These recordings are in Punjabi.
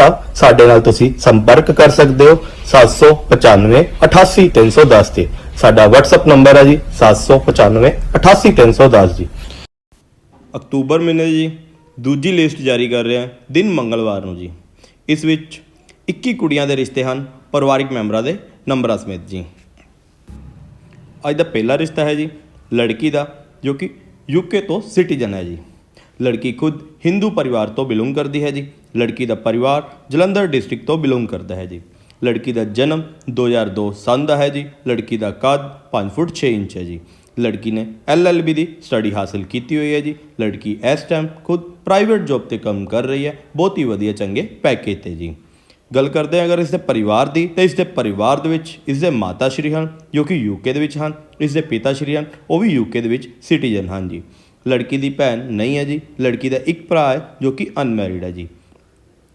ਤਾਂ ਸਾਡੇ ਨਾਲ ਤੁਸੀਂ ਸੰਪਰਕ ਕਰ ਸਕਦੇ ਹੋ 795 88310 ਤੇ ਸਾਡਾ WhatsApp ਨੰਬਰ ਹੈ ਜੀ 795 88310 ਜੀ। ਅਕਤੂਬਰ ਮਹੀਨੇ ਜੀ ਦੂਜੀ ਲਿਸਟ ਜਾਰੀ ਕਰ ਰਿਹਾ ਦਿਨ ਮੰਗਲਵਾਰ ਨੂੰ ਜੀ। ਇਸ ਵਿੱਚ 21 ਕੁੜੀਆਂ ਦੇ ਰਿਸ਼ਤੇ ਹਨ, ਪਰਿਵਾਰਿਕ ਮੈਂਬਰਾਂ ਦੇ ਨੰਬਰਾਂ ਸਮੇਤ ਜੀ। ਅੱਜ ਦਾ ਪਹਿਲਾ ਰਿਸ਼ਤਾ ਹੈ ਜੀ, ਲੜਕੀ ਦਾ, ਜੋ ਕਿ ਯੂਕੇ ਤੋਂ ਸਿਟੀਜ਼ਨ ਹੈ ਜੀ। ਲੜਕੀ ਖੁਦ ਹਿੰਦੂ ਪਰਿਵਾਰ ਤੋਂ ਬਿਲੋਂਗ ਕਰਦੀ ਹੈ ਜੀ। ਲੜਕੀ ਦਾ ਪਰਿਵਾਰ ਜਲੰਧਰ ਡਿਸਟ੍ਰਿਕਟ ਤੋਂ ਬਿਲੋਂਗ ਕਰਦਾ ਹੈ ਜੀ। ਲੜਕੀ ਦਾ ਜਨਮ 2002 ਸਾਲ ਦਾ ਹੈ ਜੀ। ਲੜਕੀ ਦਾ ਕੱਦ 5 ਫੁੱਟ 6 ਇੰਚ ਹੈ ਜੀ। ਲੜਕੀ ਨੇ ਐਲਐਲਬੀ ਦੀ ਸਟੱਡੀ ਹਾਸਲ ਕੀਤੀ ਹੋਈ ਹੈ ਜੀ। ਲੜਕੀ ਇਸ ਟਾਈਮ ਖੁਦ ਪ੍ਰਾਈਵੇਟ ਜੌਬ ਤੇ ਕੰਮ ਕਰ ਰਹੀ ਹੈ। ਬਹੁਤ ਹੀ ਵਧੀਆ ਚੰਗੇ ਪੈਕੇਜ ਤੇ ਜੀ। ਗੱਲ ਕਰਦੇ ਹਾਂ ਅਗਰ ਇਸ ਦੇ ਪਰਿਵਾਰ ਦੀ, ਤਾਂ ਇਸ ਦੇ ਪਰਿਵਾਰ ਦੇ ਵਿੱਚ ਇਸ ਦੇ ਮਾਤਾ ਸ਼੍ਰੀ ਹਨ ਜੋ ਕਿ ਯੂਕੇ ਦੇ ਵਿੱਚ ਹਨ ਇਸ ਦੇ ਪਿਤਾ ਸ਼੍ਰੀ ਹਨ, ਉਹ ਵੀ ਯੂਕੇ ਦੇ ਵਿੱਚ ਸਿਟੀਜ਼ਨ ਹਨ ਜੀ। ਲੜਕੀ ਦੀ ਭੈਣ ਨਹੀਂ ਹੈ ਜੀ, ਲੜਕੀ ਦਾ ਇੱਕ ਭਰਾ ਹੈ ਜੋ ਕਿ ਅਨਮੈਰਿਡ ਹੈ ਜੀ।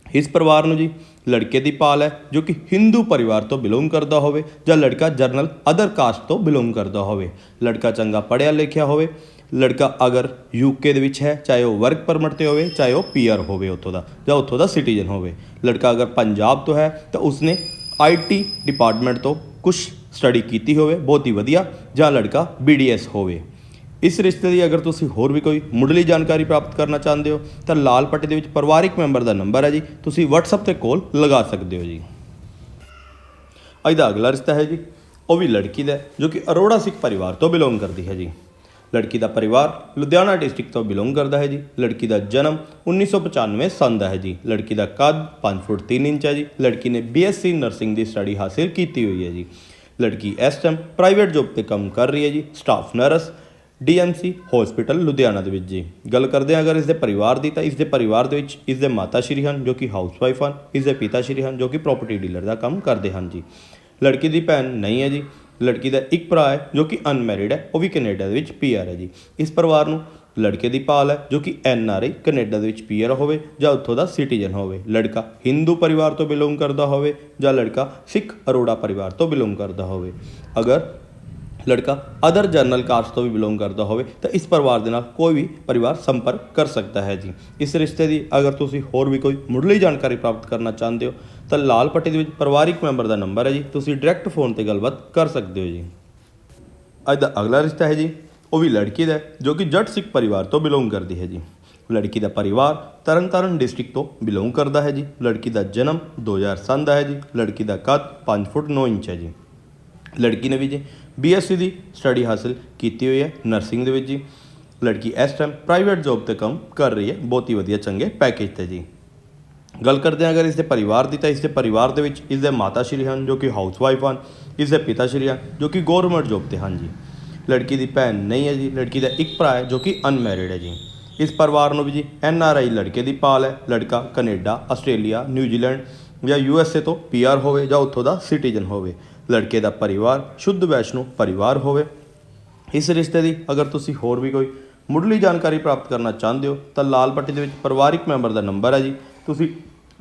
ਇਸ ਪਰਿਵਾਰ ਨੂੰ ਜੀ ਲੜਕੇ ਦੀ ਪਾਲ ਹੈ ਜੋ ਕਿ ਹਿੰਦੂ ਪਰਿਵਾਰ ਤੋਂ ਬਿਲੋਂਗ ਕਰਦਾ ਹੋਵੇ ਜਾਂ ਲੜਕਾ ਜਰਨਲ ਅਦਰ ਕਾਸਟ ਤੋਂ ਬਿਲੋਂਗ ਕਰਦਾ ਹੋਵੇ। ਲੜਕਾ ਚੰਗਾ ਪੜ੍ਹਿਆ ਲਿਖਿਆ ਹੋਵੇ, ਲੜਕਾ ਅਗਰ ਯੂਕੇ ਦੇ ਵਿੱਚ ਹੈ, ਚਾਹੇ ਉਹ ਵਰਕ ਪਰਮਿਟ ਤੇ ਹੋਵੇ, ਚਾਹੇ ਉਹ ਪੀਆਰ ਹੋਵੇ ਉੱਥੋਂ ਦਾ ਜਾਂ ਉੱਥੋਂ ਦਾ ਸਿਟੀਜ਼ਨ ਹੋਵੇ। ਲੜਕਾ ਅਗਰ ਪੰਜਾਬ ਤੋਂ ਹੈ ਤਾਂ ਉਸਨੇ ਆਈਟੀ ਡਿਪਾਰਟਮੈਂਟ ਤੋਂ ਕੁਝ ਸਟੱਡੀ ਕੀਤੀ ਹੋਵੇ, ਬਹੁਤ ਹੀ ਵਧੀਆ, ਜਾਂ ਲੜਕਾ ਬੀਡੀਐਸ ਹੋਵੇ। ਇਸ ਰਿਸ਼ਤੇ ਦੀ ਅਗਰ ਤੁਸੀਂ ਹੋਰ ਵੀ ਕੋਈ ਮੁੱਢਲੀ ਜਾਣਕਾਰੀ ਪ੍ਰਾਪਤ ਕਰਨਾ ਚਾਹੁੰਦੇ ਹੋ, ਤਾਂ ਲਾਲ ਪੱਟੀ ਦੇ ਵਿੱਚ ਪਰਿਵਾਰਿਕ ਮੈਂਬਰ ਦਾ ਨੰਬਰ ਹੈ ਜੀ। ਤੁਸੀਂ WhatsApp ਤੇ ਕਾਲ ਲਗਾ ਸਕਦੇ ਹੋ ਜੀ। ਇਹਦਾ ਅਗਲਾ ਰਿਸ਼ਤਾ ਹੈ ਜੀ, ਉਹ ਵੀ ਲੜਕੀ ਦਾ ਜੋ ਕਿ ਅਰੋੜਾ ਸਿੱਖ ਪਰਿਵਾਰ ਤੋਂ ਬਿਲੋਂਗ ਕਰਦੀ ਹੈ ਜੀ। ਲੜਕੀ ਦਾ ਪਰਿਵਾਰ ਲੁਧਿਆਣਾ ਡਿਸਟ੍ਰਿਕਟ ਤੋਂ ਬਿਲੋਂਗ ਕਰਦਾ ਹੈ ਜੀ। ਲੜਕੀ ਦਾ ਜਨਮ 1995 ਸੰਨ ਦਾ ਹੈ ਜੀ। ਲੜਕੀ ਦਾ ਕੱਦ 5 ਫੁੱਟ 3 ਇੰਚ ਹੈ ਜੀ। ਲੜਕੀ ਨੇ ਬੀਐਸਸੀ ਨਰਸਿੰਗ ਦੀ ਸਟੱਡੀ ਹਾਸਿਲ ਕੀਤੀ ਹੋਈ ਹੈ ਜੀ। ਲੜਕੀ ਇਸ ਟਾਈਮ ਪ੍ਰਾਈਵੇਟ ਜੋਬ ਤੇ ਕੰਮ ਕਰ ਰਹੀ ਹੈ ਜੀ। Staff nurse DMC hospital Ludhiana ਦੇ ਵਿੱਚ ਜੀ। ਗੱਲ ਕਰਦੇ ਹਾਂ ਅਗਰ ਇਸ ਦੇ ਪਰਿਵਾਰ ਦੀ ਤਾਂ ਇਸ ਦੇ ਪਰਿਵਾਰ ਦੇ ਵਿੱਚ ਇਸ ਦੇ ਮਾਤਾ ਸ਼੍ਰੀ ਹਨ ਜੋ ਕਿ ਹਾਊਸਵਾਈਫ ਹਨ, ਇਸ ਦੇ ਪਿਤਾ ਸ਼੍ਰੀ ਹਨ ਜੋ ਕਿ ਪ੍ਰਾਪਰਟੀ ਡੀਲਰ ਦਾ ਕੰਮ ਕਰਦੇ ਹਨ ਜੀ। ਲੜਕੀ ਦੀ ਭੈਣ ਨਹੀਂ ਹੈ ਜੀ। ਲੜਕੀ ਦਾ ਇੱਕ ਭਰਾ ਹੈ ਜੋ ਕਿ ਅਨਮੈਰਿਡ ਹੈ, ਉਹ ਵੀ ਕੈਨੇਡਾ ਦੇ ਵਿੱਚ ਪੀਆਰ ਹੈ ਜੀ। ਇਸ ਪਰਿਵਾਰ ਨੂੰ ਲੜਕੇ ਦੀ ਪਾਲ ਹੈ ਜੋ ਕਿ ਐੱਨ ਆਰ ਆਈ ਕੈਨੇਡਾ ਦੇ ਵਿੱਚ ਪੀਆਰ ਹੋਵੇ ਜਾਂ ਉੱਥੋਂ ਦਾ ਸਿਟੀਜ਼ਨ ਹੋਵੇ। ਲੜਕਾ ਹਿੰਦੂ ਪਰਿਵਾਰ ਤੋਂ ਬਿਲੋਂਗ ਕਰਦਾ ਹੋਵੇ ਜਾਂ ਲੜਕਾ ਸਿੱਖ ਅਰੋੜਾ ਪਰਿਵਾਰ ਤੋਂ ਬਿਲੋਂਗ ਕਰਦਾ ਹੋਵੇ। ਅਗਰ ਲੜਕਾ ਅਦਰ ਜਨਰਲ ਕਾਸਟ ਤੋਂ ਵੀ ਬਿਲੋਂਗ ਕਰਦਾ ਹੋਵੇ, ਤਾਂ ਇਸ ਪਰਿਵਾਰ ਦੇ ਨਾਲ ਕੋਈ ਵੀ ਪਰਿਵਾਰ ਸੰਪਰਕ ਕਰ ਸਕਦਾ ਹੈ ਜੀ। ਇਸ ਰਿਸ਼ਤੇ ਦੀ ਅਗਰ ਤੁਸੀਂ ਹੋਰ ਵੀ ਕੋਈ ਮੁੱਢਲੀ ਜਾਣਕਾਰੀ ਪ੍ਰਾਪਤ ਕਰਨਾ ਚਾਹੁੰਦੇ ਹੋ, ਤਾਂ ਲਾਲ ਪੱਟੀ ਦੇ ਵਿੱਚ ਪਰਿਵਾਰਿਕ ਮੈਂਬਰ ਦਾ ਨੰਬਰ ਹੈ ਜੀ। ਤੁਸੀਂ ਡਾਇਰੈਕਟ ਫੋਨ ਤੇ ਗੱਲਬਾਤ ਕਰ ਸਕਦੇ ਹੋ ਜੀ। ਅੱਜ ਦਾ ਅਗਲਾ ਰਿਸ਼ਤਾ ਹੈ ਜੀ, ਉਹ ਵੀ ਲੜਕੀ ਦਾ ਜੋ ਕਿ ਜੱਟ ਸਿੱਖ ਪਰਿਵਾਰ ਤੋਂ ਬਿਲੋਂਗ ਕਰਦੀ ਹੈ ਜੀ। ਲੜਕੀ ਦਾ ਪਰਿਵਾਰ ਤਰਨਤਾਰਨ ਡਿਸਟ੍ਰਿਕਟ ਤੋਂ ਬਿਲੋਂਗ ਕਰਦਾ ਹੈ ਜੀ। ਲੜਕੀ ਦਾ ਜਨਮ 2007 ਦਾ ਹੈ ਜੀ। ਲੜਕੀ ਦਾ ਕੱਦ 5 ਫੁੱਟ 9 ਇੰਚ ਹੈ ਜੀ। ਲੜਕੀ ਨੇ ਵੀ ਜੀ ਬੀਐਸਸੀ ਦੀ ਸਟੱਡੀ ਹਾਸਲ ਕੀਤੀ ਹੋਈ ਹੈ ਨਰਸਿੰਗ ਦੇ ਵਿੱਚ ਜੀ। ਲੜਕੀ ਇਸ ਟਾਈਮ ਪ੍ਰਾਈਵੇਟ ਜੌਬ ਤੇ ਕੰਮ ਕਰ ਰਹੀ ਹੈ, ਬਹੁਤ ਹੀ ਵਧੀਆ, ਚੰਗੇ ਪੈਕੇਜ ਤੇ ਜੀ। ਗੱਲ ਕਰਦੇ ਹਾਂ ਅਗਰ ਇਸ ਦੇ ਪਰਿਵਾਰ ਦੀ, ਤਾਂ ਇਸ ਦੇ ਪਰਿਵਾਰ ਦੇ ਵਿੱਚ ਇਸ ਦੇ ਮਾਤਾ ਸ਼੍ਰੀ ਹਨ, ਜੋ ਕਿ ਹਾਊਸਵਾਈਫ ਹਨ ਇਸ ਦੇ ਪਿਤਾ ਸ਼੍ਰੀ ਹਨ, ਜੋ ਕਿ ਗਵਰਨਮੈਂਟ ਜੌਬ ਤੇ ਹਨ ਜੀ। ਲੜਕੀ ਦੀ ਭੈਣ ਨਹੀਂ ਹੈ ਜੀ, ਲੜਕੀ ਦਾ ਇੱਕ ਭਰਾ ਹੈ, ਜੋ ਕਿ ਅਨਮੈਰਿਡ ਹੈ ਜੀ। ਇਸ ਪਰਿਵਾਰ ਨੂੰ ਵੀ ਜੀ ਐਨ ਆਰ ਆਈ ਲੜਕੇ ਦੀ ਪਾਲ ਹੈ, ਲੜਕਾ ਕੈਨੇਡਾ, ਆਸਟ੍ਰੇਲੀਆ ਨਿਊਜ਼ੀਲੈਂਡ ਜਾਂ ਯੂ ਐਸ ਏ ਤੋਂ ਪੀ ਆਰ ਹੋਵੇ ਜਾਂ ਉੱਥੋਂ ਦਾ ਸਿਟੀਜ਼ਨ ਹੋਵੇ। ਲੜਕੇ ਦਾ ਪਰਿਵਾਰ, ਸ਼ੁੱਧ ਵੈਸ਼ਨੂ ਪਰਿਵਾਰ ਹੋਵੇ। ਇਸ ਰਿਸ਼ਤੇ ਦੀ ਅਗਰ ਤੁਸੀਂ ਹੋਰ ਵੀ ਕੋਈ ਮੁੱਢਲੀ ਜਾਣਕਾਰੀ ਪ੍ਰਾਪਤ ਕਰਨਾ ਚਾਹੁੰਦੇ ਹੋ, ਤਾਂ ਲਾਲ ਪੱਟੀ ਦੇ ਵਿੱਚ ਪਰਿਵਾਰਿਕ ਮੈਂਬਰ ਦਾ ਨੰਬਰ ਹੈ ਜੀ। ਤੁਸੀਂ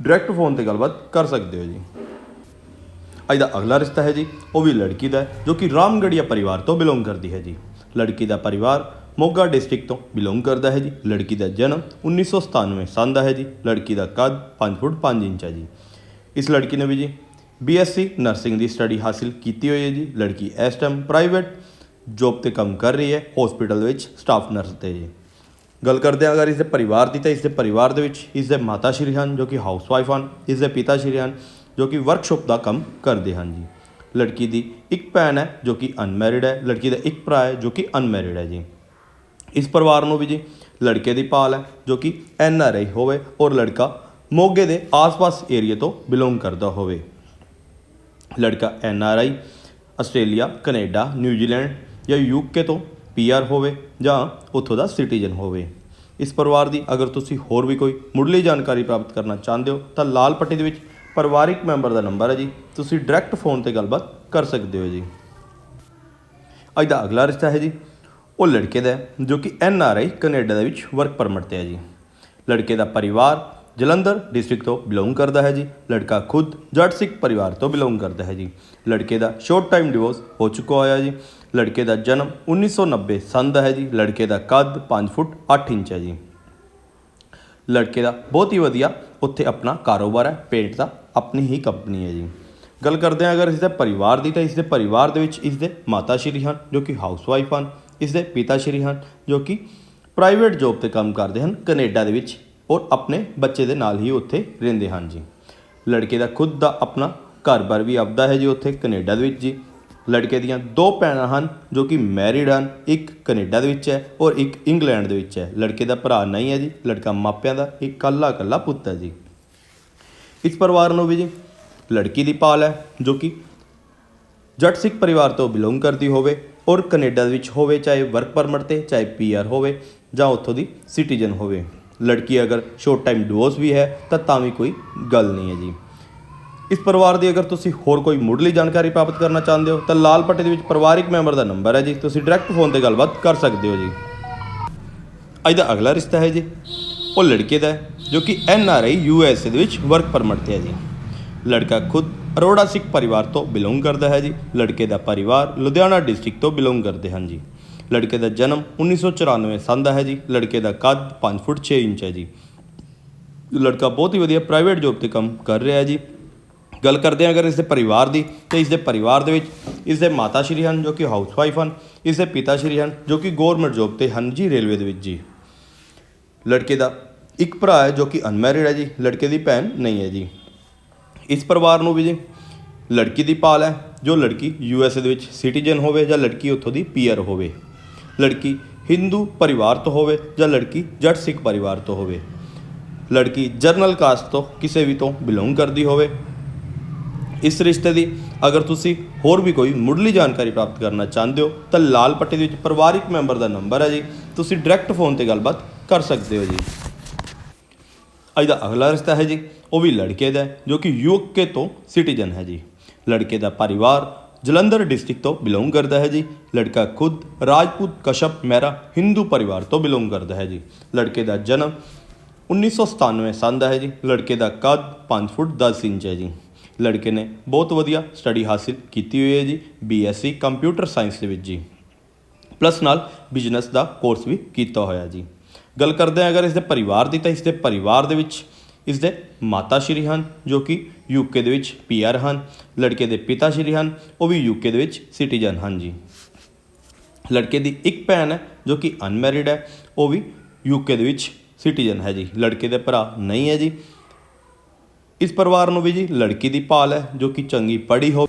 ਡਾਇਰੈਕਟ ਫੋਨ ਤੇ ਗੱਲਬਾਤ ਕਰ ਸਕਦੇ ਹੋ ਜੀ। ਅੱਜ ਦਾ ਅਗਲਾ ਰਿਸ਼ਤਾ ਹੈ ਜੀ, ਉਹ ਵੀ ਲੜਕੀ ਦਾ ਜੋ ਕਿ ਰਾਮਗੜੀਆ ਪਰਿਵਾਰ ਤੋਂ ਬਿਲੋਂਗ ਕਰਦੀ ਹੈ ਜੀ। ਲੜਕੀ ਦਾ ਪਰਿਵਾਰ ਮੋਗਾ ਡਿਸਟ੍ਰਿਕਟ ਤੋਂ ਬਿਲੋਂਗ ਕਰਦਾ ਹੈ ਜੀ। ਲੜਕੀ ਦਾ ਜਨਮ 1997 ਸੰਨ ਦਾ ਹੈ ਜੀ। ਲੜਕੀ ਦਾ ਕੱਦ 5 ਫੁੱਟ 5 ਇੰਚ ਹੈ ਜੀ। ਇਸ ਲੜਕੀ ਨੇ ਵੀ ਜੀ ਬੀਐਸਸੀ ਨਰਸਿੰਗ ਦੀ ਸਟੱਡੀ ਹਾਸਿਲ ਕੀਤੀ ਹੋਈ ਹੈ ਜੀ। ਲੜਕੀ ਇਸ ਟਾਈਮ ਪ੍ਰਾਈਵੇਟ ਜੌਬ ਤੇ ਕੰਮ ਕਰ ਰਹੀ ਹੈ ਹਸਪੀਟਲ ਵਿੱਚ ਸਟਾਫ ਨਰਸ ਤੇ ਜੀ। ਗੱਲ ਕਰਦੇ ਹਾਂ ਅਗਰ ਇਸ ਦੇ ਪਰਿਵਾਰ ਦੀ ਤਾਂ ਇਸ ਦੇ ਪਰਿਵਾਰ ਦੇ ਵਿੱਚ ਇਸ ਦੇ ਮਾਤਾ ਸ਼੍ਰੀ ਹਨ, ਜੋ ਕਿ ਹਾਊਸਵਾਈਫ ਹਨ ਇਸ ਦੇ ਪਿਤਾ ਸ਼੍ਰੀ ਹਨ, ਜੋ ਕਿ ਵਰਕਸ਼ਾਪ ਦਾ ਕੰਮ ਕਰਦੇ ਹਨ ਜੀ। ਲੜਕੀ ਦੀ ਇੱਕ ਭੈਣ ਹੈ, ਜੋ ਕਿ ਅਨਮੈਰਿਡ ਹੈ। ਲੜਕੀ ਦਾ ਇੱਕ ਭਰਾ ਹੈ, ਜੋ ਕਿ ਅਨਮੈਰਿਡ ਹੈ ਜੀ। ਇਸ ਪਰਿਵਾਰ ਨੂੰ ਵੀ ਜੀ, ਲੜਕੇ ਦੀ ਭਾਲ ਹੈ, ਜੋ ਕਿ ਐਨ ਆਰ ਆਈ ਹੋਵੇ ਔਰ ਲੜਕਾ ਮੋਗੇ ਦੇ ਆਸ-ਪਾਸ ਏਰੀਆ ਤੋਂ ਬਿਲੋਂਗ ਕਰਦਾ ਹੋਵੇ। ਲੜਕਾ N R I, Australia, Canada New Zealand ਜਾਂ ਯੂਕੇ ਤੋਂ ਪੀ ਆਰ ਹੋਵੇ ਜਾਂ ਉੱਥੋਂ ਦਾ ਸਿਟੀਜ਼ਨ ਹੋਵੇ। ਇਸ ਪਰਿਵਾਰ ਦੀ ਅਗਰ ਤੁਸੀਂ ਹੋਰ ਵੀ ਕੋਈ ਮੁੱਢਲੀ ਜਾਣਕਾਰੀ ਪ੍ਰਾਪਤ ਕਰਨਾ ਚਾਹੁੰਦੇ ਹੋ, ਤਾਂ ਲਾਲ ਪੱਟੀ ਦੇ ਵਿੱਚ ਪਰਿਵਾਰਿਕ ਮੈਂਬਰ ਦਾ ਨੰਬਰ ਹੈ ਜੀ। ਤੁਸੀਂ ਡਾਇਰੈਕਟ ਫੋਨ ਤੇ ਗੱਲਬਾਤ ਕਰ ਸਕਦੇ ਹੋ ਜੀ। ਅੱਜ ਦਾ ਅਗਲਾ ਰਿਸ਼ਤਾ ਹੈ ਜੀ, ਉਹ ਲੜਕੇ ਦਾ ਜੋ ਕਿ ਐਨ ਆਰ ਆਈ, ਕੈਨੇਡਾ ਦੇ ਵਿੱਚ ਵਰਕ ਪਰਮਿਟ ਤੇ ਹੈ ਜੀ। ਲੜਕੇ ਦਾ ਪਰਿਵਾਰ ਜਲੰਧਰ ਡਿਸਟ੍ਰਿਕਟ ਤੋਂ ਬਿਲੋਂਗ ਕਰਦਾ ਹੈ ਜੀ। ਲੜਕਾ ਖੁਦ ਜੱਟ ਸਿੱਖ ਪਰਿਵਾਰ ਤੋਂ ਬਿਲੋਂਗ ਕਰਦਾ ਹੈ ਜੀ। ਲੜਕੇ ਦਾ ਸ਼ਾਰਟ ਟਾਈਮ ਡਿਵੋਰਸ ਹੋ ਚੁੱਕਾ ਹੋਇਆ ਜੀ। ਲੜਕੇ ਦਾ ਜਨਮ 1990 ਸੰਨ ਦਾ ਹੈ ਜੀ। ਲੜਕੇ ਦਾ ਕੱਦ 5 ਫੁੱਟ 8 ਇੰਚ ਹੈ ਜੀ। ਲੜਕੇ ਦਾ ਬਹੁਤ ਹੀ ਵਧੀਆ ਉੱਥੇ ਆਪਣਾ ਕਾਰੋਬਾਰ ਹੈ। ਪੇਂਟ ਦਾ ਆਪਣੀ ਹੀ ਕੰਪਨੀ ਹੈ ਜੀ। ਗੱਲ ਕਰਦੇ ਹਾਂ ਅਗਰ ਇਸ ਦੇ ਪਰਿਵਾਰ ਦੀ ਤਾਂ ਇਸ ਦੇ ਪਰਿਵਾਰ ਦੇ ਵਿੱਚ ਇਸ ਦੇ ਮਾਤਾ ਸ਼੍ਰੀ ਹਨ, ਜੋ ਕਿ ਹਾਊਸਵਾਈਫ ਹਨ ਇਸ ਦੇ ਪਿਤਾ ਸ਼੍ਰੀ ਹਨ, ਜੋ ਕਿ ਪ੍ਰਾਈਵੇਟ ਜੌਬ ਤੇ ਕੰਮ ਕਰਦੇ ਹਨ। ਕੈਨੇਡਾ ਦੇ ਵਿੱਚ ਔਰ ਆਪਣੇ ਬੱਚੇ ਦੇ ਨਾਲ ਹੀ ਉੱਥੇ ਰਹਿੰਦੇ ਹਨ ਜੀ। ਲੜਕੇ ਦਾ ਖੁਦ ਦਾ ਆਪਣਾ ਘਰ-ਬਾਰ ਵੀ ਆਪਦਾ ਹੈ ਜੀ ਉੱਥੇ, ਕੈਨੇਡਾ ਦੇ ਵਿੱਚ ਜੀ। ਲੜਕੇ ਦੀਆਂ ਦੋ ਭੈਣਾਂ ਹਨ ਜੋ ਕਿ ਮੈਰਿਡ ਹਨ, ਇੱਕ ਕੈਨੇਡਾ ਦੇ ਵਿੱਚ ਹੈ ਔਰ ਇੱਕ ਇੰਗਲੈਂਡ ਦੇ ਵਿੱਚ ਹੈ। ਲੜਕੇ ਦਾ ਭਰਾ ਨਹੀਂ ਹੈ ਜੀ, ਲੜਕਾ ਮਾਪਿਆਂ ਦਾ ਇੱਕ ਕੱਲਾ ਕੱਲਾ ਪੁੱਤ ਹੈ ਜੀ। ਇਸ ਪਰਿਵਾਰ ਨੂੰ ਵੀ ਜੀ ਲੜਕੀ ਦੀ ਪਾਲ ਹੈ ਜੋ ਕਿ ਜੱਟ ਸਿੱਖ ਪਰਿਵਾਰ ਤੋਂ ਬਿਲੋਂਗ ਕਰਦੀ ਹੋਵੇ ਔਰ ਕੈਨੇਡਾ ਦੇ ਵਿੱਚ ਹੋਵੇ, ਚਾਹੇ ਵਰਕ ਪਰਮਿਟ ਤੇ, ਚਾਹੇ ਪੀਆਰ ਹੋਵੇ ਜਾਂ ਉੱਥੋਂ ਦੀ ਸਿਟੀਜ਼ਨ ਹੋਵੇ। ਲੜਕੀ ਅਗਰ ਸ਼ੋਰਟ ਟਾਈਮ ਡਿਵੋਰਸ ਵੀ ਹੈ, ਤਾਂ ਤਾਂ ਵੀ ਕੋਈ ਗੱਲ ਨਹੀਂ ਹੈ ਜੀ। ਇਸ ਪਰਿਵਾਰ ਦੀ ਅਗਰ ਤੁਸੀਂ ਹੋਰ ਕੋਈ ਮੁੱਢਲੀ ਜਾਣਕਾਰੀ ਪ੍ਰਾਪਤ ਕਰਨਾ ਚਾਹੁੰਦੇ ਹੋ, ਤਾਂ ਲਾਲ ਪੱਟੇ ਦੇ ਵਿੱਚ ਪਰਿਵਾਰਿਕ ਮੈਂਬਰ ਦਾ ਨੰਬਰ ਹੈ ਜੀ। ਤੁਸੀਂ ਡਾਇਰੈਕਟ ਫੋਨ ਤੇ ਗੱਲਬਾਤ ਕਰ ਸਕਦੇ ਹੋ ਜੀ। ਅੱਜ ਦਾ ਅਗਲਾ ਰਿਸ਼ਤਾ ਹੈ ਜੀ। ਉਹ ਲੜਕੇ ਦਾ ਹੈ, ਜੋ ਕਿ N R I U S A ਦੇ ਵਿੱਚ ਵਰਕ ਪਰਮਿਟ ਤੇ ਹੈ ਜੀ। ਲੜਕਾ ਖੁਦ ਅਰੋੜਾ ਸਿੱਖ ਪਰਿਵਾਰ ਤੋਂ ਬਿਲੋਂਗ ਕਰਦਾ ਹੈ ਜੀ। ਲੜਕੇ ਦਾ ਪਰਿਵਾਰ ਲੁਧਿਆਣਾ ਡਿਸਟ੍ਰਿਕਟ ਤੋਂ ਬਿਲੋਂਗ ਕਰਦੇ ਹਨ ਜੀ। ਲੜਕੇ ਦਾ ਜਨਮ 1994 ਸਾਲ ਦਾ ਹੈ ਜੀ। ਲੜਕੇ ਦਾ ਕੱਦ 5 ਫੁੱਟ 6 ਇੰਚ ਹੈ ਜੀ। ਲੜਕਾ ਬਹੁਤ ਹੀ ਵਧੀਆ ਪ੍ਰਾਈਵੇਟ ਜੌਬ ਤੇ ਕੰਮ ਕਰ ਰਿਹਾ ਹੈ ਜੀ। ਗੱਲ ਕਰਦੇ ਹਾਂ ਅਗਰ ਇਸ ਦੇ ਪਰਿਵਾਰ ਦੀ, ਤੇ ਇਸ ਦੇ ਪਰਿਵਾਰ ਦੇ ਵਿੱਚ ਇਸ ਦੇ ਮਾਤਾ ਸ਼੍ਰੀ ਹਨ ਜੋ ਕਿ ਹਾਊਸਵਾਈਫ ਹਨ ਇਸ ਦੇ ਪਿਤਾ ਸ਼੍ਰੀ ਹਨ ਜੋ ਕਿ ਗਵਰਨਮੈਂਟ ਜੌਬ ਤੇ ਹਨ ਜੀ ਰੇਲਵੇ ਦੇ ਵਿੱਚ ਜੀ। ਲੜਕੇ ਦਾ ਇੱਕ ਭਰਾ ਹੈ ਜੋ ਕਿ ਅਨਮੈਰਿਡ ਹੈ ਜੀ। ਲੜਕੇ ਦੀ ਭੈਣ ਨਹੀਂ ਹੈ ਜੀ। ਇਸ ਪਰਿਵਾਰ ਨੂੰ ਵੀ ਜੀ ਲੜਕੀ ਦੀ ਪਾਲ ਹੈ, ਜੋ ਲੜਕੀ ਯੂ ਐਸ ਏ ਦੇ ਵਿੱਚ ਸਿਟੀਜ਼ਨ ਹੋਵੇ ਜਾਂ ਲੜਕੀ ਉੱਥੋਂ ਦੀ ਪੀਆਰ ਹੋਵੇ। ਲੜਕੀ ਹਿੰਦੂ ਪਰਿਵਾਰ ਤੋਂ ਹੋਵੇ ਜਾਂ ਲੜਕੀ ਜੱਟ ਸਿੱਖ ਪਰਿਵਾਰ ਤੋਂ ਹੋਵੇ, ਲੜਕੀ ਜਰਨਲ ਕਾਸਟ ਤੋਂ ਕਿਸੇ ਵੀ ਤੋਂ ਬਿਲੋਂਗ ਕਰਦੀ ਹੋਵੇ, ਇਸ ਰਿਸ਼ਤੇ ਦੀ ਅਗਰ ਤੁਸੀਂ ਹੋਰ ਵੀ ਕੋਈ ਮੁੱਢਲੀ ਜਾਣਕਾਰੀ ਪ੍ਰਾਪਤ ਕਰਨਾ ਚਾਹੁੰਦੇ ਹੋ, ਤਾਂ ਲਾਲ ਪੱਟੀ ਦੇ ਵਿੱਚ ਪਰਿਵਾਰਿਕ ਮੈਂਬਰ ਦਾ ਨੰਬਰ ਹੈ ਜੀ। ਤੁਸੀਂ ਡਾਇਰੈਕਟ ਫੋਨ ਤੇ ਗੱਲਬਾਤ ਕਰ ਸਕਦੇ ਹੋ ਜੀ। ਅੱਜ ਦਾ ਅਗਲਾ ਰਿਸ਼ਤਾ ਹੈ ਜੀ, ਉਹ ਵੀ ਲੜਕੇ ਦਾ ਜੋ ਕਿ ਯੂਕੇ ਤੋਂ ਸਿਟੀਜ਼ਨ ਹੈ ਜੀ। ਲੜਕੇ ਦਾ ਪਰਿਵਾਰ ਜਲੰਧਰ ਡਿਸਟ੍ਰਿਕਟ ਤੋਂ ਬਿਲੋਂਗ ਕਰਦਾ ਹੈ ਜੀ। ਲੜਕਾ ਖੁਦ ਰਾਜਪੂਤ ਕਸ਼ਪ ਮਹਿਰਾ ਹਿੰਦੂ ਪਰਿਵਾਰ ਤੋਂ ਬਿਲੋਂਗ ਕਰਦਾ ਹੈ ਜੀ। ਲੜਕੇ ਦਾ ਜਨਮ 1997 ਸਾਲ ਦਾ ਹੈ ਜੀ। ਲੜਕੇ ਦਾ ਕੱਦ 5 ਫੁੱਟ 10 ਇੰਚ ਹੈ ਜੀ। ਲੜਕੇ ਨੇ ਬਹੁਤ ਵਧੀਆ ਸਟੱਡੀ ਹਾਸਿਲ ਕੀਤੀ ਹੋਈ ਹੈ ਜੀ, ਬੀਐਸਸੀ ਕੰਪਿਊਟਰ ਸਾਇੰਸ ਦੇ ਵਿੱਚ ਜੀ। ਪਲੱਸ ਨਾਲ ਬਿਜ਼ਨਸ ਦਾ ਕੋਰਸ ਵੀ ਕੀਤਾ ਹੋਇਆ ਜੀ। ਗੱਲ ਕਰਦੇ ਹਾਂ ਅਗਰ ਇਸ ਦੇ ਪਰਿਵਾਰ ਦੀ ਤਾਂ ਇਸ ਦੇ ਪਰਿਵਾਰ ਦੇ ਵਿੱਚ ਇਸ ਦੇ ਮਾਤਾ ਸ਼੍ਰੀ ਹਨ, ਜੋ ਕਿ ਯੂਕੇ ਦੇ ਵਿੱਚ ਪੀਆਰ ਹਨ, ਲੜਕੇ ਦੇ ਪਿਤਾ ਸ਼੍ਰੀ ਹਨ, ਉਹ ਵੀ ਯੂਕੇ ਦੇ ਵਿੱਚ ਸਿਟੀਜ਼ਨ ਹਨ ਜੀ। ਲੜਕੇ ਦੀ ਇੱਕ ਭੈਣ ਹੈ, ਜੋ ਕਿ ਅਨਮੈਰਿਡ ਹੈ, ਉਹ ਵੀ ਯੂਕੇ ਦੇ ਵਿੱਚ ਸਿਟੀਜ਼ਨ ਹੈ ਜੀ। ਲੜਕੇ ਦੇ ਭਰਾ ਨਹੀਂ ਹੈ ਜੀ। ਇਸ ਪਰਿਵਾਰ ਨੂੰ ਵੀ ਜੀ ਲੜਕੀ ਦੀ ਭਾਲ ਹੈ, ਜੋ ਕਿ ਚੰਗੀ ਪੜ੍ਹੀ ਹੋ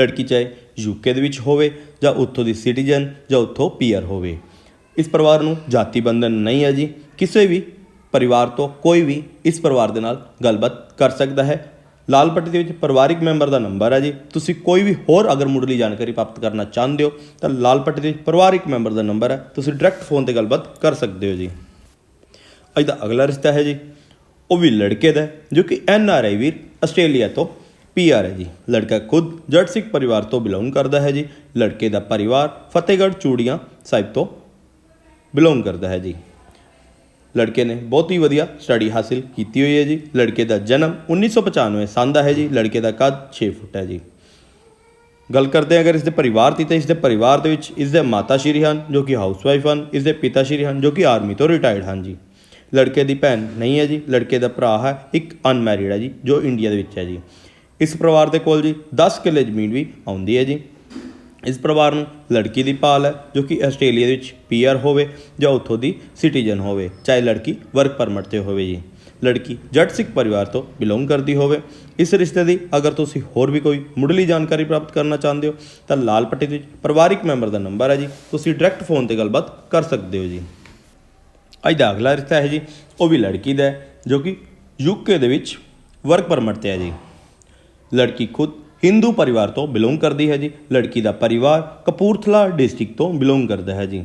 ਲੜਕੀ ਚਾਹੇ ਯੂਕੇ ਦੇ ਵਿੱਚ ਹੋਵੇ, ਜਾਂ ਉੱਥੋਂ ਦੀ ਸਿਟੀਜ਼ਨ, ਜਾਂ ਉੱਥੋਂ ਪੀਆਰ ਹੋਵੇ। ਇਸ ਪਰਿਵਾਰ ਨੂੰ ਜਾਤੀ ਬੰਧਨ ਨਹੀਂ ਹੈ ਜੀ। ਕਿਸੇ ਵੀ ਪਰਿਵਾਰ ਤੋਂ ਕੋਈ ਵੀ ਇਸ ਪਰਿਵਾਰ ਦੇ ਨਾਲ ਗੱਲਬਾਤ ਕਰ ਸਕਦਾ ਹੈ। ਲਾਲ ਪੱਟੀ ਦੇ ਵਿੱਚ ਪਰਿਵਾਰਿਕ ਮੈਂਬਰ ਦਾ ਨੰਬਰ ਹੈ ਜੀ। ਤੁਸੀਂ ਕੋਈ ਵੀ ਹੋਰ ਅਗਰ ਮੁੱਢਲੀ ਜਾਣਕਾਰੀ ਪ੍ਰਾਪਤ ਕਰਨਾ ਚਾਹੁੰਦੇ ਹੋ, ਤਾਂ ਲਾਲ ਪੱਟੀ ਦੇ ਵਿੱਚ ਪਰਿਵਾਰਿਕ ਮੈਂਬਰ ਦਾ ਨੰਬਰ ਹੈ। ਤੁਸੀਂ ਡਾਇਰੈਕਟ ਫੋਨ ਤੇ ਗੱਲਬਾਤ ਕਰ ਸਕਦੇ ਹੋ ਜੀ। ਅੱਜ ਦਾ ਅਗਲਾ ਰਿਸ਼ਤਾ ਹੈ ਜੀ। ਉਹ ਵੀ ਲੜਕੇ ਦਾ ਜੋ ਕਿ ਐਨ ਆਰ ਆਈ ਵੀਰ ਆਸਟ੍ਰੇਲੀਆ ਤੋਂ ਪੀਆਰ ਹੈ ਜੀ। ਲੜਕਾ ਖੁਦ ਜੱਟ ਸਿੱਖ ਪਰਿਵਾਰ ਤੋਂ ਬਿਲੋਂਗ ਕਰਦਾ ਹੈ ਜੀ। ਲੜਕੇ ਦਾ ਪਰਿਵਾਰ ਫਤਿਹਗੜ੍ਹ ਚੂੜੀਆਂ ਸਾਹਿਬ ਤੋਂ ਬਿਲੋਂਗ ਕਰਦਾ ਹੈ ਜੀ। ਲੜਕੇ ਨੇ ਬਹੁਤ ਹੀ ਵਧੀਆ ਸਟੱਡੀ ਹਾਸਿਲ ਕੀਤੀ ਹੋਈ ਹੈ ਜੀ। ਲੜਕੇ ਦਾ ਜਨਮ 1995 ਸਾਲ ਦਾ ਹੈ ਜੀ। ਲੜਕੇ ਦਾ ਕੱਦ 6 ਫੁੱਟ ਹੈ ਜੀ। ਗੱਲ ਕਰਦੇ ਹਾਂ ਅਗਰ ਇਸ ਦੇ ਪਰਿਵਾਰ ਦੀ, ਤਾਂ ਇਸ ਦੇ ਪਰਿਵਾਰ ਦੇ ਵਿੱਚ ਇਸ ਦੇ ਮਾਤਾ ਸ਼੍ਰੀ ਹਨ, ਜੋ ਕਿ ਹਾਊਸਵਾਈਫ ਹਨ ਇਸ ਦੇ ਪਿਤਾ ਸ਼੍ਰੀ ਹਨ, ਜੋ ਕਿ ਆਰਮੀ ਤੋਂ ਰਿਟਾਇਰਡ ਹਨ ਜੀ। ਲੜਕੇ ਦੀ ਭੈਣ ਨਹੀਂ ਹੈ ਜੀ। ਲੜਕੇ ਦਾ ਭਰਾ ਹੈ, ਇੱਕ ਅਨਮੈਰਿਡ ਹੈ ਜੀ, ਜੋ ਇੰਡੀਆ ਦੇ ਵਿੱਚ ਹੈ ਜੀ। ਇਸ ਪਰਿਵਾਰ ਦੇ ਕੋਲ ਜੀ 10 ਕਿੱਲੇ ਜ਼ਮੀਨ ਵੀ ਆਉਂਦੀ ਹੈ ਜੀ। ਇਸ ਪਰਿਵਾਰ ਨੂੰ ਲੜਕੀ ਦੀ ਭਾਲ ਹੈ, ਜੋ ਕਿ ਆਸਟ੍ਰੇਲੀਆ ਵਿੱਚ ਪੀਆਰ ਹੋਵੇ ਜਾਂ ਉੱਥੋਂ ਦੀ ਸਿਟੀਜ਼ਨ ਹੋਵੇ, ਚਾਹੇ ਲੜਕੀ ਵਰਕ ਪਰਮਿਟ ਤੇ ਹੋਵੇ ਜੀ। ਲੜਕੀ ਜੱਟ ਸਿੱਖ ਪਰਿਵਾਰ ਤੋਂ ਬਿਲੋਂਗ ਕਰਦੀ ਹੋਵੇ। ਇਸ ਰਿਸ਼ਤੇ ਦੀ ਅਗਰ ਤੁਸੀਂ ਹੋਰ ਵੀ ਕੋਈ ਮੁੱਢਲੀ ਜਾਣਕਾਰੀ ਪ੍ਰਾਪਤ ਕਰਨਾ ਚਾਹੁੰਦੇ ਹੋ, ਤਾਂ ਲਾਲ ਪੱਟੀ ਦੇ ਵਿੱਚ ਪਰਿਵਾਰਿਕ ਮੈਂਬਰ ਦਾ ਨੰਬਰ ਹੈ ਜੀ। ਤੁਸੀਂ ਡਾਇਰੈਕਟ ਫੋਨ ਤੇ ਗੱਲਬਾਤ ਕਰ ਸਕਦੇ ਹੋ ਜੀ। ਅੱਜ ਦਾ ਅਗਲਾ ਰਿਸ਼ਤਾ ਹੈ ਜੀ, ਉਹ ਵੀ ਲੜਕੀ ਦਾ ਹੈ, ਜੋ ਕਿ ਯੂਕੇ ਦੇ ਵਿੱਚ ਵਰਕ ਪਰਮਿਟ ਤੇ ਹੈ ਜੀ। ਲੜਕੀ ਖੁਦ ਹਿੰਦੂ ਪਰਿਵਾਰ ਤੋਂ ਬਿਲੋਂਗ ਕਰਦੀ ਹੈ ਜੀ। ਲੜਕੀ ਦਾ ਪਰਿਵਾਰ ਕਪੂਰਥਲਾ ਡਿਸਟ੍ਰਿਕਟ ਤੋਂ ਬਿਲੋਂਗ ਕਰਦਾ ਹੈ ਜੀ।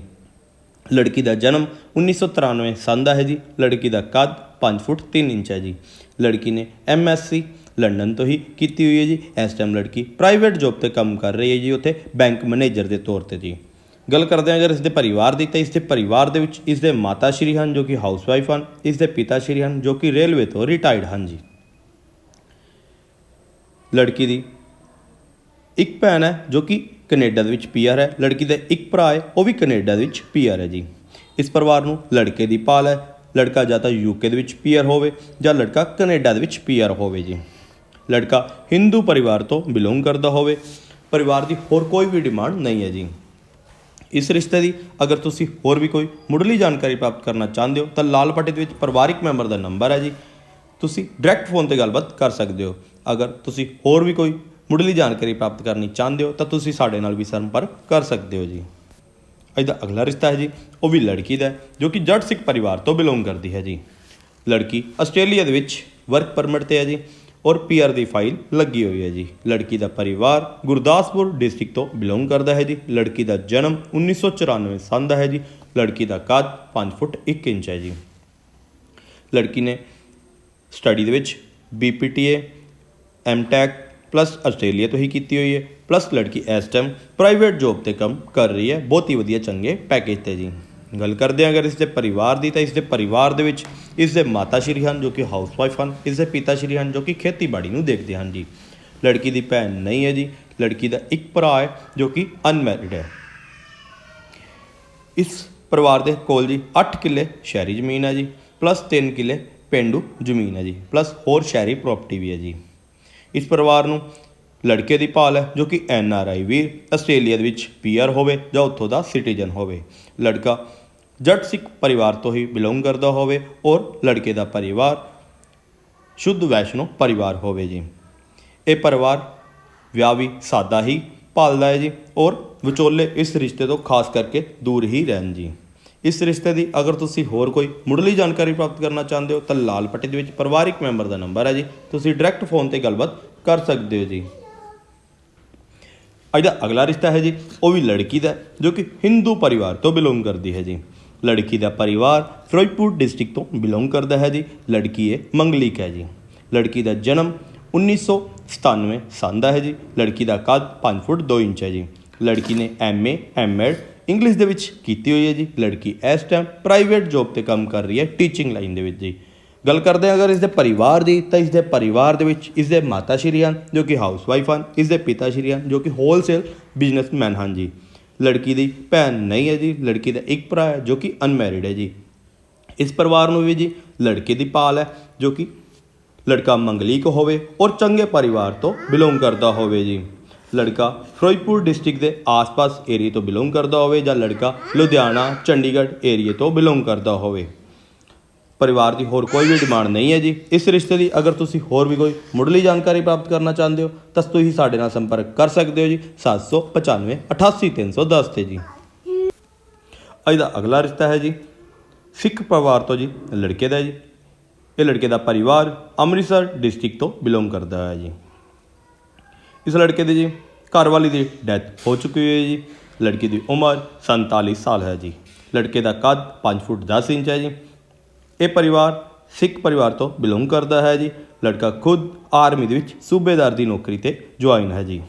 ਲੜਕੀ ਦਾ ਜਨਮ 1993 ਸੰਨ ਦਾ ਹੈ ਜੀ। ਲੜਕੀ ਦਾ ਕੱਦ 5 ਫੁੱਟ 3 ਇੰਚ ਹੈ ਜੀ। ਲੜਕੀ ਨੇ ਐਮਐਸਸੀ ਲੰਡਨ ਤੋਂ ਹੀ ਕੀਤੀ ਹੋਈ ਹੈ ਜੀ। ਇਸ ਟਾਈਮ ਲੜਕੀ ਪ੍ਰਾਈਵੇਟ ਜੌਬ ਤੇ ਕੰਮ ਕਰ ਰਹੀ ਹੈ ਜੀ, ਉੱਥੇ ਬੈਂਕ ਮੈਨੇਜਰ ਦੇ ਤੌਰ ਤੇ ਜੀ। ਗੱਲ ਕਰਦੇ ਹਾਂ ਅਗਰ ਇਸ ਦੇ ਪਰਿਵਾਰ ਦੀ, ਤਾਂ ਇਸ ਦੇ ਪਰਿਵਾਰ ਦੇ ਵਿੱਚ ਇਸ ਦੇ ਮਾਤਾ ਸ਼੍ਰੀ ਹਨ, ਜੋ ਕਿ ਹਾਊਸਵਾਈਫ ਹਨ ਇਸ ਦੇ ਪਿਤਾ ਸ਼੍ਰੀ ਹਨ, ਜੋ ਕਿ ਰੇਲਵੇ ਤੋਂ ਰਿਟਾਇਰਡ ਹਨ ਜੀ। ਲੜਕੀ ਦੀ ਇੱਕ ਭੈਣ ਹੈ ਜੋ ਕਿ ਕੈਨੇਡਾ ਦੇ ਵਿੱਚ ਪੀਆਰ ਹੈ। ਲੜਕੀ ਦਾ ਇੱਕ ਭਰਾ ਹੈ, ਉਹ ਵੀ ਕੈਨੇਡਾ ਦੇ ਵਿੱਚ ਪੀਆਰ ਹੈ ਜੀ। ਇਸ ਪਰਿਵਾਰ ਨੂੰ ਲੜਕੇ ਦੀ ਪਾਲ ਹੈ। ਲੜਕਾ ਜਾਂ ਤਾਂ ਯੂਕੇ ਦੇ ਵਿੱਚ ਪੀਆਰ ਹੋਵੇ ਜਾਂ ਲੜਕਾ ਕੈਨੇਡਾ ਦੇ ਵਿੱਚ ਪੀਆਰ ਹੋਵੇ ਜੀ। ਲੜਕਾ ਹਿੰਦੂ ਪਰਿਵਾਰ ਤੋਂ ਬਿਲੋਂਗ ਕਰਦਾ ਹੋਵੇ। ਪਰਿਵਾਰ ਦੀ ਹੋਰ ਕੋਈ ਵੀ ਡਿਮਾਂਡ ਨਹੀਂ ਹੈ ਜੀ। ਇਸ ਰਿਸ਼ਤੇ ਦੀ ਅਗਰ ਤੁਸੀਂ ਹੋਰ ਵੀ ਕੋਈ ਮੁੱਢਲੀ ਜਾਣਕਾਰੀ ਪ੍ਰਾਪਤ ਕਰਨਾ ਚਾਹੁੰਦੇ ਹੋ, ਤਾਂ ਲਾਲ ਪੱਟੇ ਦੇ ਵਿੱਚ ਪਰਿਵਾਰਿਕ ਮੈਂਬਰ ਦਾ ਨੰਬਰ ਹੈ ਜੀ। ਤੁਸੀਂ ਡਾਇਰੈਕਟ ਫੋਨ ਤੇ ਗੱਲਬਾਤ ਕਰ ਸਕਦੇ ਹੋ। ਅਗਰ ਤੁਸੀਂ ਹੋਰ ਵੀ ਕੋਈ ਮੁੱਢਲੀ ਜਾਣਕਾਰੀ ਪ੍ਰਾਪਤ ਕਰਨੀ ਚਾਹੁੰਦੇ ਹੋ ਤਾਂ ਤੁਸੀਂ ਸਾਡੇ ਨਾਲ ਵੀ ਸੰਪਰਕ ਕਰ ਸਕਦੇ ਹੋ ਜੀ। ਅੱਜ ਦਾ ਅਗਲਾ ਰਿਸ਼ਤਾ ਹੈ ਜੀ, ਉਹ ਵੀ ਲੜਕੀ ਦਾ ਜੋ ਕਿ ਜੱਟ ਸਿੱਖ ਪਰਿਵਾਰ ਤੋਂ ਬਿਲੋਂਗ ਕਰਦੀ ਹੈ ਜੀ। ਲੜਕੀ ਆਸਟ੍ਰੇਲੀਆ ਦੇ ਵਿੱਚ ਵਰਕ ਪਰਮਿਟ ਤੇ ਹੈ ਜੀ, ਔਰ ਪੀਆਰ ਦੀ ਫਾਈਲ ਲੱਗੀ ਹੋਈ ਹੈ ਜੀ। ਲੜਕੀ ਦਾ ਪਰਿਵਾਰ ਗੁਰਦਾਸਪੁਰ ਡਿਸਟ੍ਰਿਕਟ ਤੋਂ ਬਿਲੋਂਗ ਕਰਦਾ ਹੈ ਜੀ। ਲੜਕੀ ਦਾ ਜਨਮ 1994 ਸਾਲ ਦਾ ਹੈ ਜੀ। ਲੜਕੀ ਦਾ ਕੱਦ 5 ਫੁੱਟ 1 ਇੰਚ ਹੈ ਜੀ। ਲੜਕੀ ਨੇ ਸਟੱਡੀ ਦੇ ਵਿੱਚ ਬੀਪੀਟੀਏ ਐਮਟੈਕ ਪਲੱਸ ਆਸਟ੍ਰੇਲੀਆ ਤੋਂ ਹੀ ਕੀਤੀ ਹੋਈ ਹੈ। ਪਲੱਸ ਲੜਕੀ ਇਸ ਟਾਈਮ ਪ੍ਰਾਈਵੇਟ ਜੌਬ ਤੇ ਕੰਮ ਕਰ ਰਹੀ ਹੈ। ਬਹੁਤ ਹੀ ਵਧੀਆ, ਚੰਗੇ ਪੈਕੇਜ ਤੇ ਜੀ। ਗੱਲ ਕਰਦੇ ਹਾਂ ਅਗਰ ਇਸ ਦੇ ਪਰਿਵਾਰ ਦੀ ਤਾਂ ਇਸ ਦੇ ਪਰਿਵਾਰ ਦੇ ਵਿੱਚ ਇਸ ਦੇ ਮਾਤਾ ਸ਼੍ਰੀ ਹਨ ਜੋ ਕਿ ਹਾਊਸਵਾਈਫ ਹਨ, ਇਸ ਦੇ ਪਿਤਾ ਸ਼੍ਰੀ ਹਨ ਜੋ ਕਿ ਖੇਤੀਬਾੜੀ ਨੂੰ ਦੇਖਦੇ ਹਨ ਜੀ। ਲੜਕੀ ਦੀ ਭੈਣ ਨਹੀਂ ਹੈ ਜੀ। ਲੜਕੀ ਦਾ ਇੱਕ ਭਰਾ ਹੈ ਜੋ ਕਿ ਅਨਮੈਰਿਡ ਹੈ। ਇਸ ਪਰਿਵਾਰ ਦੇ ਕੋਲ ਜੀ 8 ਕਿੱਲੇ ਸ਼ਹਿਰੀ ਜ਼ਮੀਨ ਹੈ ਜੀ। ਪਲੱਸ 3 ਕਿੱਲੇ ਪਿੰਡੂ ਜ਼ਮੀਨ ਹੈ ਜੀ। ਪਲੱਸ ਹੋਰ ਸ਼ਹਿਰੀ ਪ੍ਰਾਪਰਟੀ ਵੀ ਹੈ ਜੀ। ਇਸ ਪਰਿਵਾਰ ਨੂੰ ਲੜਕੇ ਦੀ ਭਾਲ ਹੈ, ਜੋ ਕਿ ਐਨ ਆਰ ਆਈ ਵੀਰ ਆਸਟ੍ਰੇਲੀਆ ਦੇ ਵਿੱਚ ਪੀਆਰ ਹੋਵੇ ਜਾਂ ਉੱਥੋਂ ਦਾ ਸਿਟੀਜ਼ਨ ਹੋਵੇ। ਲੜਕਾ ਜੱਟ ਸਿੱਖ ਪਰਿਵਾਰ ਤੋਂ ਹੀ ਬਿਲੋਂਗ ਕਰਦਾ ਹੋਵੇ ਔਰ ਲੜਕੇ ਦਾ ਪਰਿਵਾਰ ਸ਼ੁੱਧ ਵੈਸ਼ਨੋ ਪਰਿਵਾਰ ਹੋਵੇ ਜੀ। ਇਹ ਪਰਿਵਾਰ ਵਿਆਹ ਵੀ ਸਾਦਾ ਹੀ ਭਾਲਦਾ ਹੈ ਜੀ ਔਰ ਵਿਚੋਲੇ ਇਸ ਰਿਸ਼ਤੇ ਤੋਂ ਖਾਸ ਕਰਕੇ ਦੂਰ ਹੀ ਰਹਿਣ ਜੀ। ਇਸ ਰਿਸ਼ਤੇ ਦੀ ਅਗਰ ਤੁਸੀਂ ਹੋਰ ਕੋਈ ਮੁੱਢਲੀ ਜਾਣਕਾਰੀ ਪ੍ਰਾਪਤ ਕਰਨਾ ਚਾਹੁੰਦੇ ਹੋ, ਤਾਂ ਲਾਲ ਪੱਟੀ ਦੇ ਵਿੱਚ ਪਰਿਵਾਰਿਕ ਮੈਂਬਰ ਦਾ ਨੰਬਰ ਹੈ ਜੀ। ਤੁਸੀਂ ਡਾਇਰੈਕਟ ਫੋਨ ਤੇ ਗੱਲਬਾਤ ਕਰ ਸਕਦੇ ਹੋ ਜੀ। ਅੱਜ ਦਾ ਅਗਲਾ ਰਿਸ਼ਤਾ ਹੈ ਜੀ, ਉਹ ਵੀ ਲੜਕੀ ਦਾ, ਜੋ ਕਿ ਹਿੰਦੂ ਪਰਿਵਾਰ ਤੋਂ ਬਿਲੋਂਗ ਕਰਦੀ ਹੈ ਜੀ। ਲੜਕੀ ਦਾ ਪਰਿਵਾਰ ਫਿਰੋਜ਼ਪੁਰ ਡਿਸਟ੍ਰਿਕਟ ਤੋਂ ਬਿਲੋਂਗ ਕਰਦਾ ਹੈ ਜੀ। ਲੜਕੀ ਇਹ ਮੰਗਲਿਕ ਹੈ ਜੀ। ਲੜਕੀ ਦਾ ਜਨਮ 1997 ਸੰਨ ਦਾ ਹੈ ਜੀ। ਲੜਕੀ ਦਾ ਕੱਦ 5 ਫੁੱਟ 2 ਇੰਚ ਹੈ ਜੀ। ਲੜਕੀ ਨੇ ਐਮਏ ਐਮਐਡ ਇੰਗਲਿਸ਼ ਦੇ ਵਿੱਚ ਕੀਤੀ ਹੋਈ ਹੈ ਜੀ, ਲੜਕੀ ਇਸ ਟਾਈਮ ਪ੍ਰਾਈਵੇਟ ਜੌਬ ਤੇ ਕੰਮ ਕਰ ਰਹੀ ਹੈ ਟੀਚਿੰਗ ਲਾਈਨ ਦੇ ਵਿੱਚ ਜੀ। ਗੱਲ ਕਰਦੇ ਹਾਂ ਅਗਰ ਇਸ ਦੇ ਪਰਿਵਾਰ ਦੀ, ਤਾਂ ਇਸ ਦੇ ਪਰਿਵਾਰ ਦੇ ਵਿੱਚ ਇਸ ਦੇ ਮਾਤਾ ਸ਼੍ਰੀ ਹਨ, ਜੋ ਕਿ ਹਾਊਸਵਾਈਫ ਹਨ ਇਸ ਦੇ ਪਿਤਾ ਸ਼੍ਰੀ ਹਨ, ਜੋ ਕਿ ਹੋਲਸੇਲ ਬਿਜ਼ਨਸਮੈਨ ਹਨ ਜੀ। ਲੜਕੀ ਦੀ ਭੈਣ ਨਹੀਂ ਹੈ ਜੀ, ਲੜਕੀ ਦਾ ਇੱਕ ਭਰਾ ਹੈ, ਜੋ ਕਿ ਅਨਮੈਰਿਡ ਹੈ ਜੀ। ਇਸ ਪਰਿਵਾਰ ਨੂੰ ਵੀ ਜੀ, ਲੜਕੇ ਦੀ ਪਾਲ ਹੈ, ਜੋ ਕਿ ਲੜਕਾ ਮੰਗਲੀਕ ਹੋਵੇ ਔਰ ਚੰਗੇ ਪਰਿਵਾਰ ਤੋਂ ਬਿਲੋਂਗ ਕਰਦਾ ਹੋਵੇ ਜੀ। ਲੜਕਾ ਫਿਰੋਜ਼ਪੁਰ ਡਿਸਟ੍ਰਿਕਟ ਦੇ ਆਸ-ਪਾਸ ਏਰੀਏ ਤੋਂ ਬਿਲੋਂਗ ਕਰਦਾ ਹੋਵੇ ਜਾਂ ਲੜਕਾ ਲੁਧਿਆਣਾ, ਚੰਡੀਗੜ੍ਹ ਏਰੀਏ ਤੋਂ ਬਿਲੋਂਗ ਕਰਦਾ ਹੋਵੇ। ਪਰਿਵਾਰ ਦੀ ਹੋਰ ਕੋਈ ਵੀ ਡਿਮਾਂਡ ਨਹੀਂ ਹੈ ਜੀ। ਇਸ ਰਿਸ਼ਤੇ ਦੀ ਅਗਰ ਤੁਸੀਂ ਹੋਰ ਵੀ ਕੋਈ ਮੁੱਢਲੀ ਜਾਣਕਾਰੀ ਪ੍ਰਾਪਤ ਕਰਨਾ ਚਾਹੁੰਦੇ ਹੋ, ਤਾਂ ਤੁਸੀਂ ਸਾਡੇ ਨਾਲ ਸੰਪਰਕ ਕਰ ਸਕਦੇ ਹੋ ਜੀ। 795 88310 ਤੇ ਜੀ। ਅੱਜ ਦਾ ਅਗਲਾ ਰਿਸ਼ਤਾ ਹੈ ਜੀ, ਸਿੱਖ ਪਰਿਵਾਰ ਤੋਂ ਜੀ, ਲੜਕੇ ਦਾ ਜੀ। ਇਹ ਲੜਕੇ ਦਾ ਪਰਿਵਾਰ ਅੰਮ੍ਰਿਤਸਰ ਡਿਸਟ੍ਰਿਕਟ ਤੋਂ ਬਿਲੋਂਗ ਕਰਦਾ ਹੈ ਜੀ। ਇਸ ਲੜਕੇ ਦੇ ਜੀ ਘਰਵਾਲੀ ਦੀ ਡੈਥ ਹੋ ਚੁੱਕੀ ਹੋਈ ਹੈ ਜੀ। ਲੜਕੀ ਦੀ ਉਮਰ 47 ਸਾਲ ਹੈ ਜੀ। ਲੜਕੇ ਦਾ ਕੱਦ 5 ਫੁੱਟ 10 ਇੰਚ ਹੈ ਜੀ। ਇਹ ਪਰਿਵਾਰ ਸਿੱਖ ਪਰਿਵਾਰ ਤੋਂ ਬਿਲੋਂਗ ਕਰਦਾ ਹੈ ਜੀ। ਲੜਕਾ ਖੁਦ ਆਰਮੀ ਦੇ ਵਿੱਚ ਸੂਬੇਦਾਰ ਦੀ ਨੌਕਰੀ ਤੇ ਜੁਆਇਨ ਹੈ ਜੀ।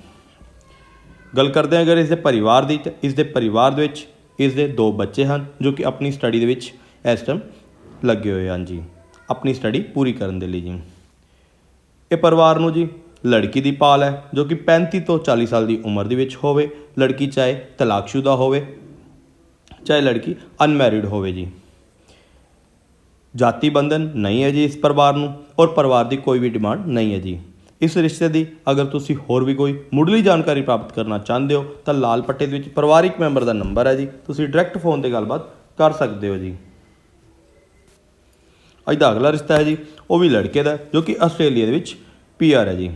ਗੱਲ ਕਰਦੇ ਹਾਂ ਅਗਰ ਇਸ ਦੇ ਪਰਿਵਾਰ ਦੀ ਤਾਂ ਇਸ ਦੇ ਪਰਿਵਾਰ ਦੇ ਵਿੱਚ ਇਸ ਦੇ ਦੋ ਬੱਚੇ ਹਨ ਜੋ ਕਿ ਆਪਣੀ ਸਟੱਡੀ ਦੇ ਵਿੱਚ ਇਸ ਟਾਈਮ ਲੱਗੇ ਹੋਏ ਹਨ ਜੀ। ਆਪਣੀ ਸਟੱਡੀ ਪੂਰੀ ਕਰਨ ਦੇ ਲਈ ਜੀ। ਇਹ ਪਰਿਵਾਰ ਨੂੰ ਜੀ ਲੜਕੀ ਦੀ ਪਾਲ ਹੈ, ਜੋ ਕਿ 35 ਤੋਂ 40 ਸਾਲ ਦੀ ਉਮਰ ਦੇ ਵਿੱਚ ਹੋਵੇ, ਲੜਕੀ ਚਾਹੇ ਤਲਾਕਸ਼ੁਦਾ ਹੋਵੇ, ਚਾਹੇ ਲੜਕੀ ਅਨਮੈਰਿਡ ਹੋਵੇ ਜੀ। ਜਾਤੀ ਬੰਧਨ ਨਹੀਂ ਹੈ ਜੀ ਇਸ ਪਰਿਵਾਰ ਨੂੰ ਔਰ ਪਰਿਵਾਰ ਦੀ ਕੋਈ ਵੀ ਡਿਮਾਂਡ ਨਹੀਂ ਹੈ ਜੀ। ਇਸ ਰਿਸ਼ਤੇ ਦੀ ਅਗਰ ਤੁਸੀਂ ਹੋਰ ਵੀ ਕੋਈ ਮੁੱਢਲੀ ਜਾਣਕਾਰੀ ਪ੍ਰਾਪਤ ਕਰਨਾ ਚਾਹੁੰਦੇ ਹੋ, ਤਾਂ ਲਾਲ ਪੱਟੇ ਦੇ ਵਿੱਚ ਪਰਿਵਾਰਿਕ ਮੈਂਬਰ ਦਾ ਨੰਬਰ ਹੈ ਜੀ। ਤੁਸੀਂ ਡਾਇਰੈਕਟ ਫੋਨ ਤੇ ਗੱਲਬਾਤ ਕਰ ਸਕਦੇ ਹੋ ਜੀ। ਅੱਜ ਦਾ ਅਗਲਾ ਰਿਸ਼ਤਾ ਹੈ ਜੀ, ਉਹ ਵੀ ਲੜਕੇ ਦਾ ਜੋ ਕਿ ਆਸਟ੍ਰੇਲੀਆ ਦੇ ਵਿੱਚ ਪੀਆਰ ਹੈ ਜੀ।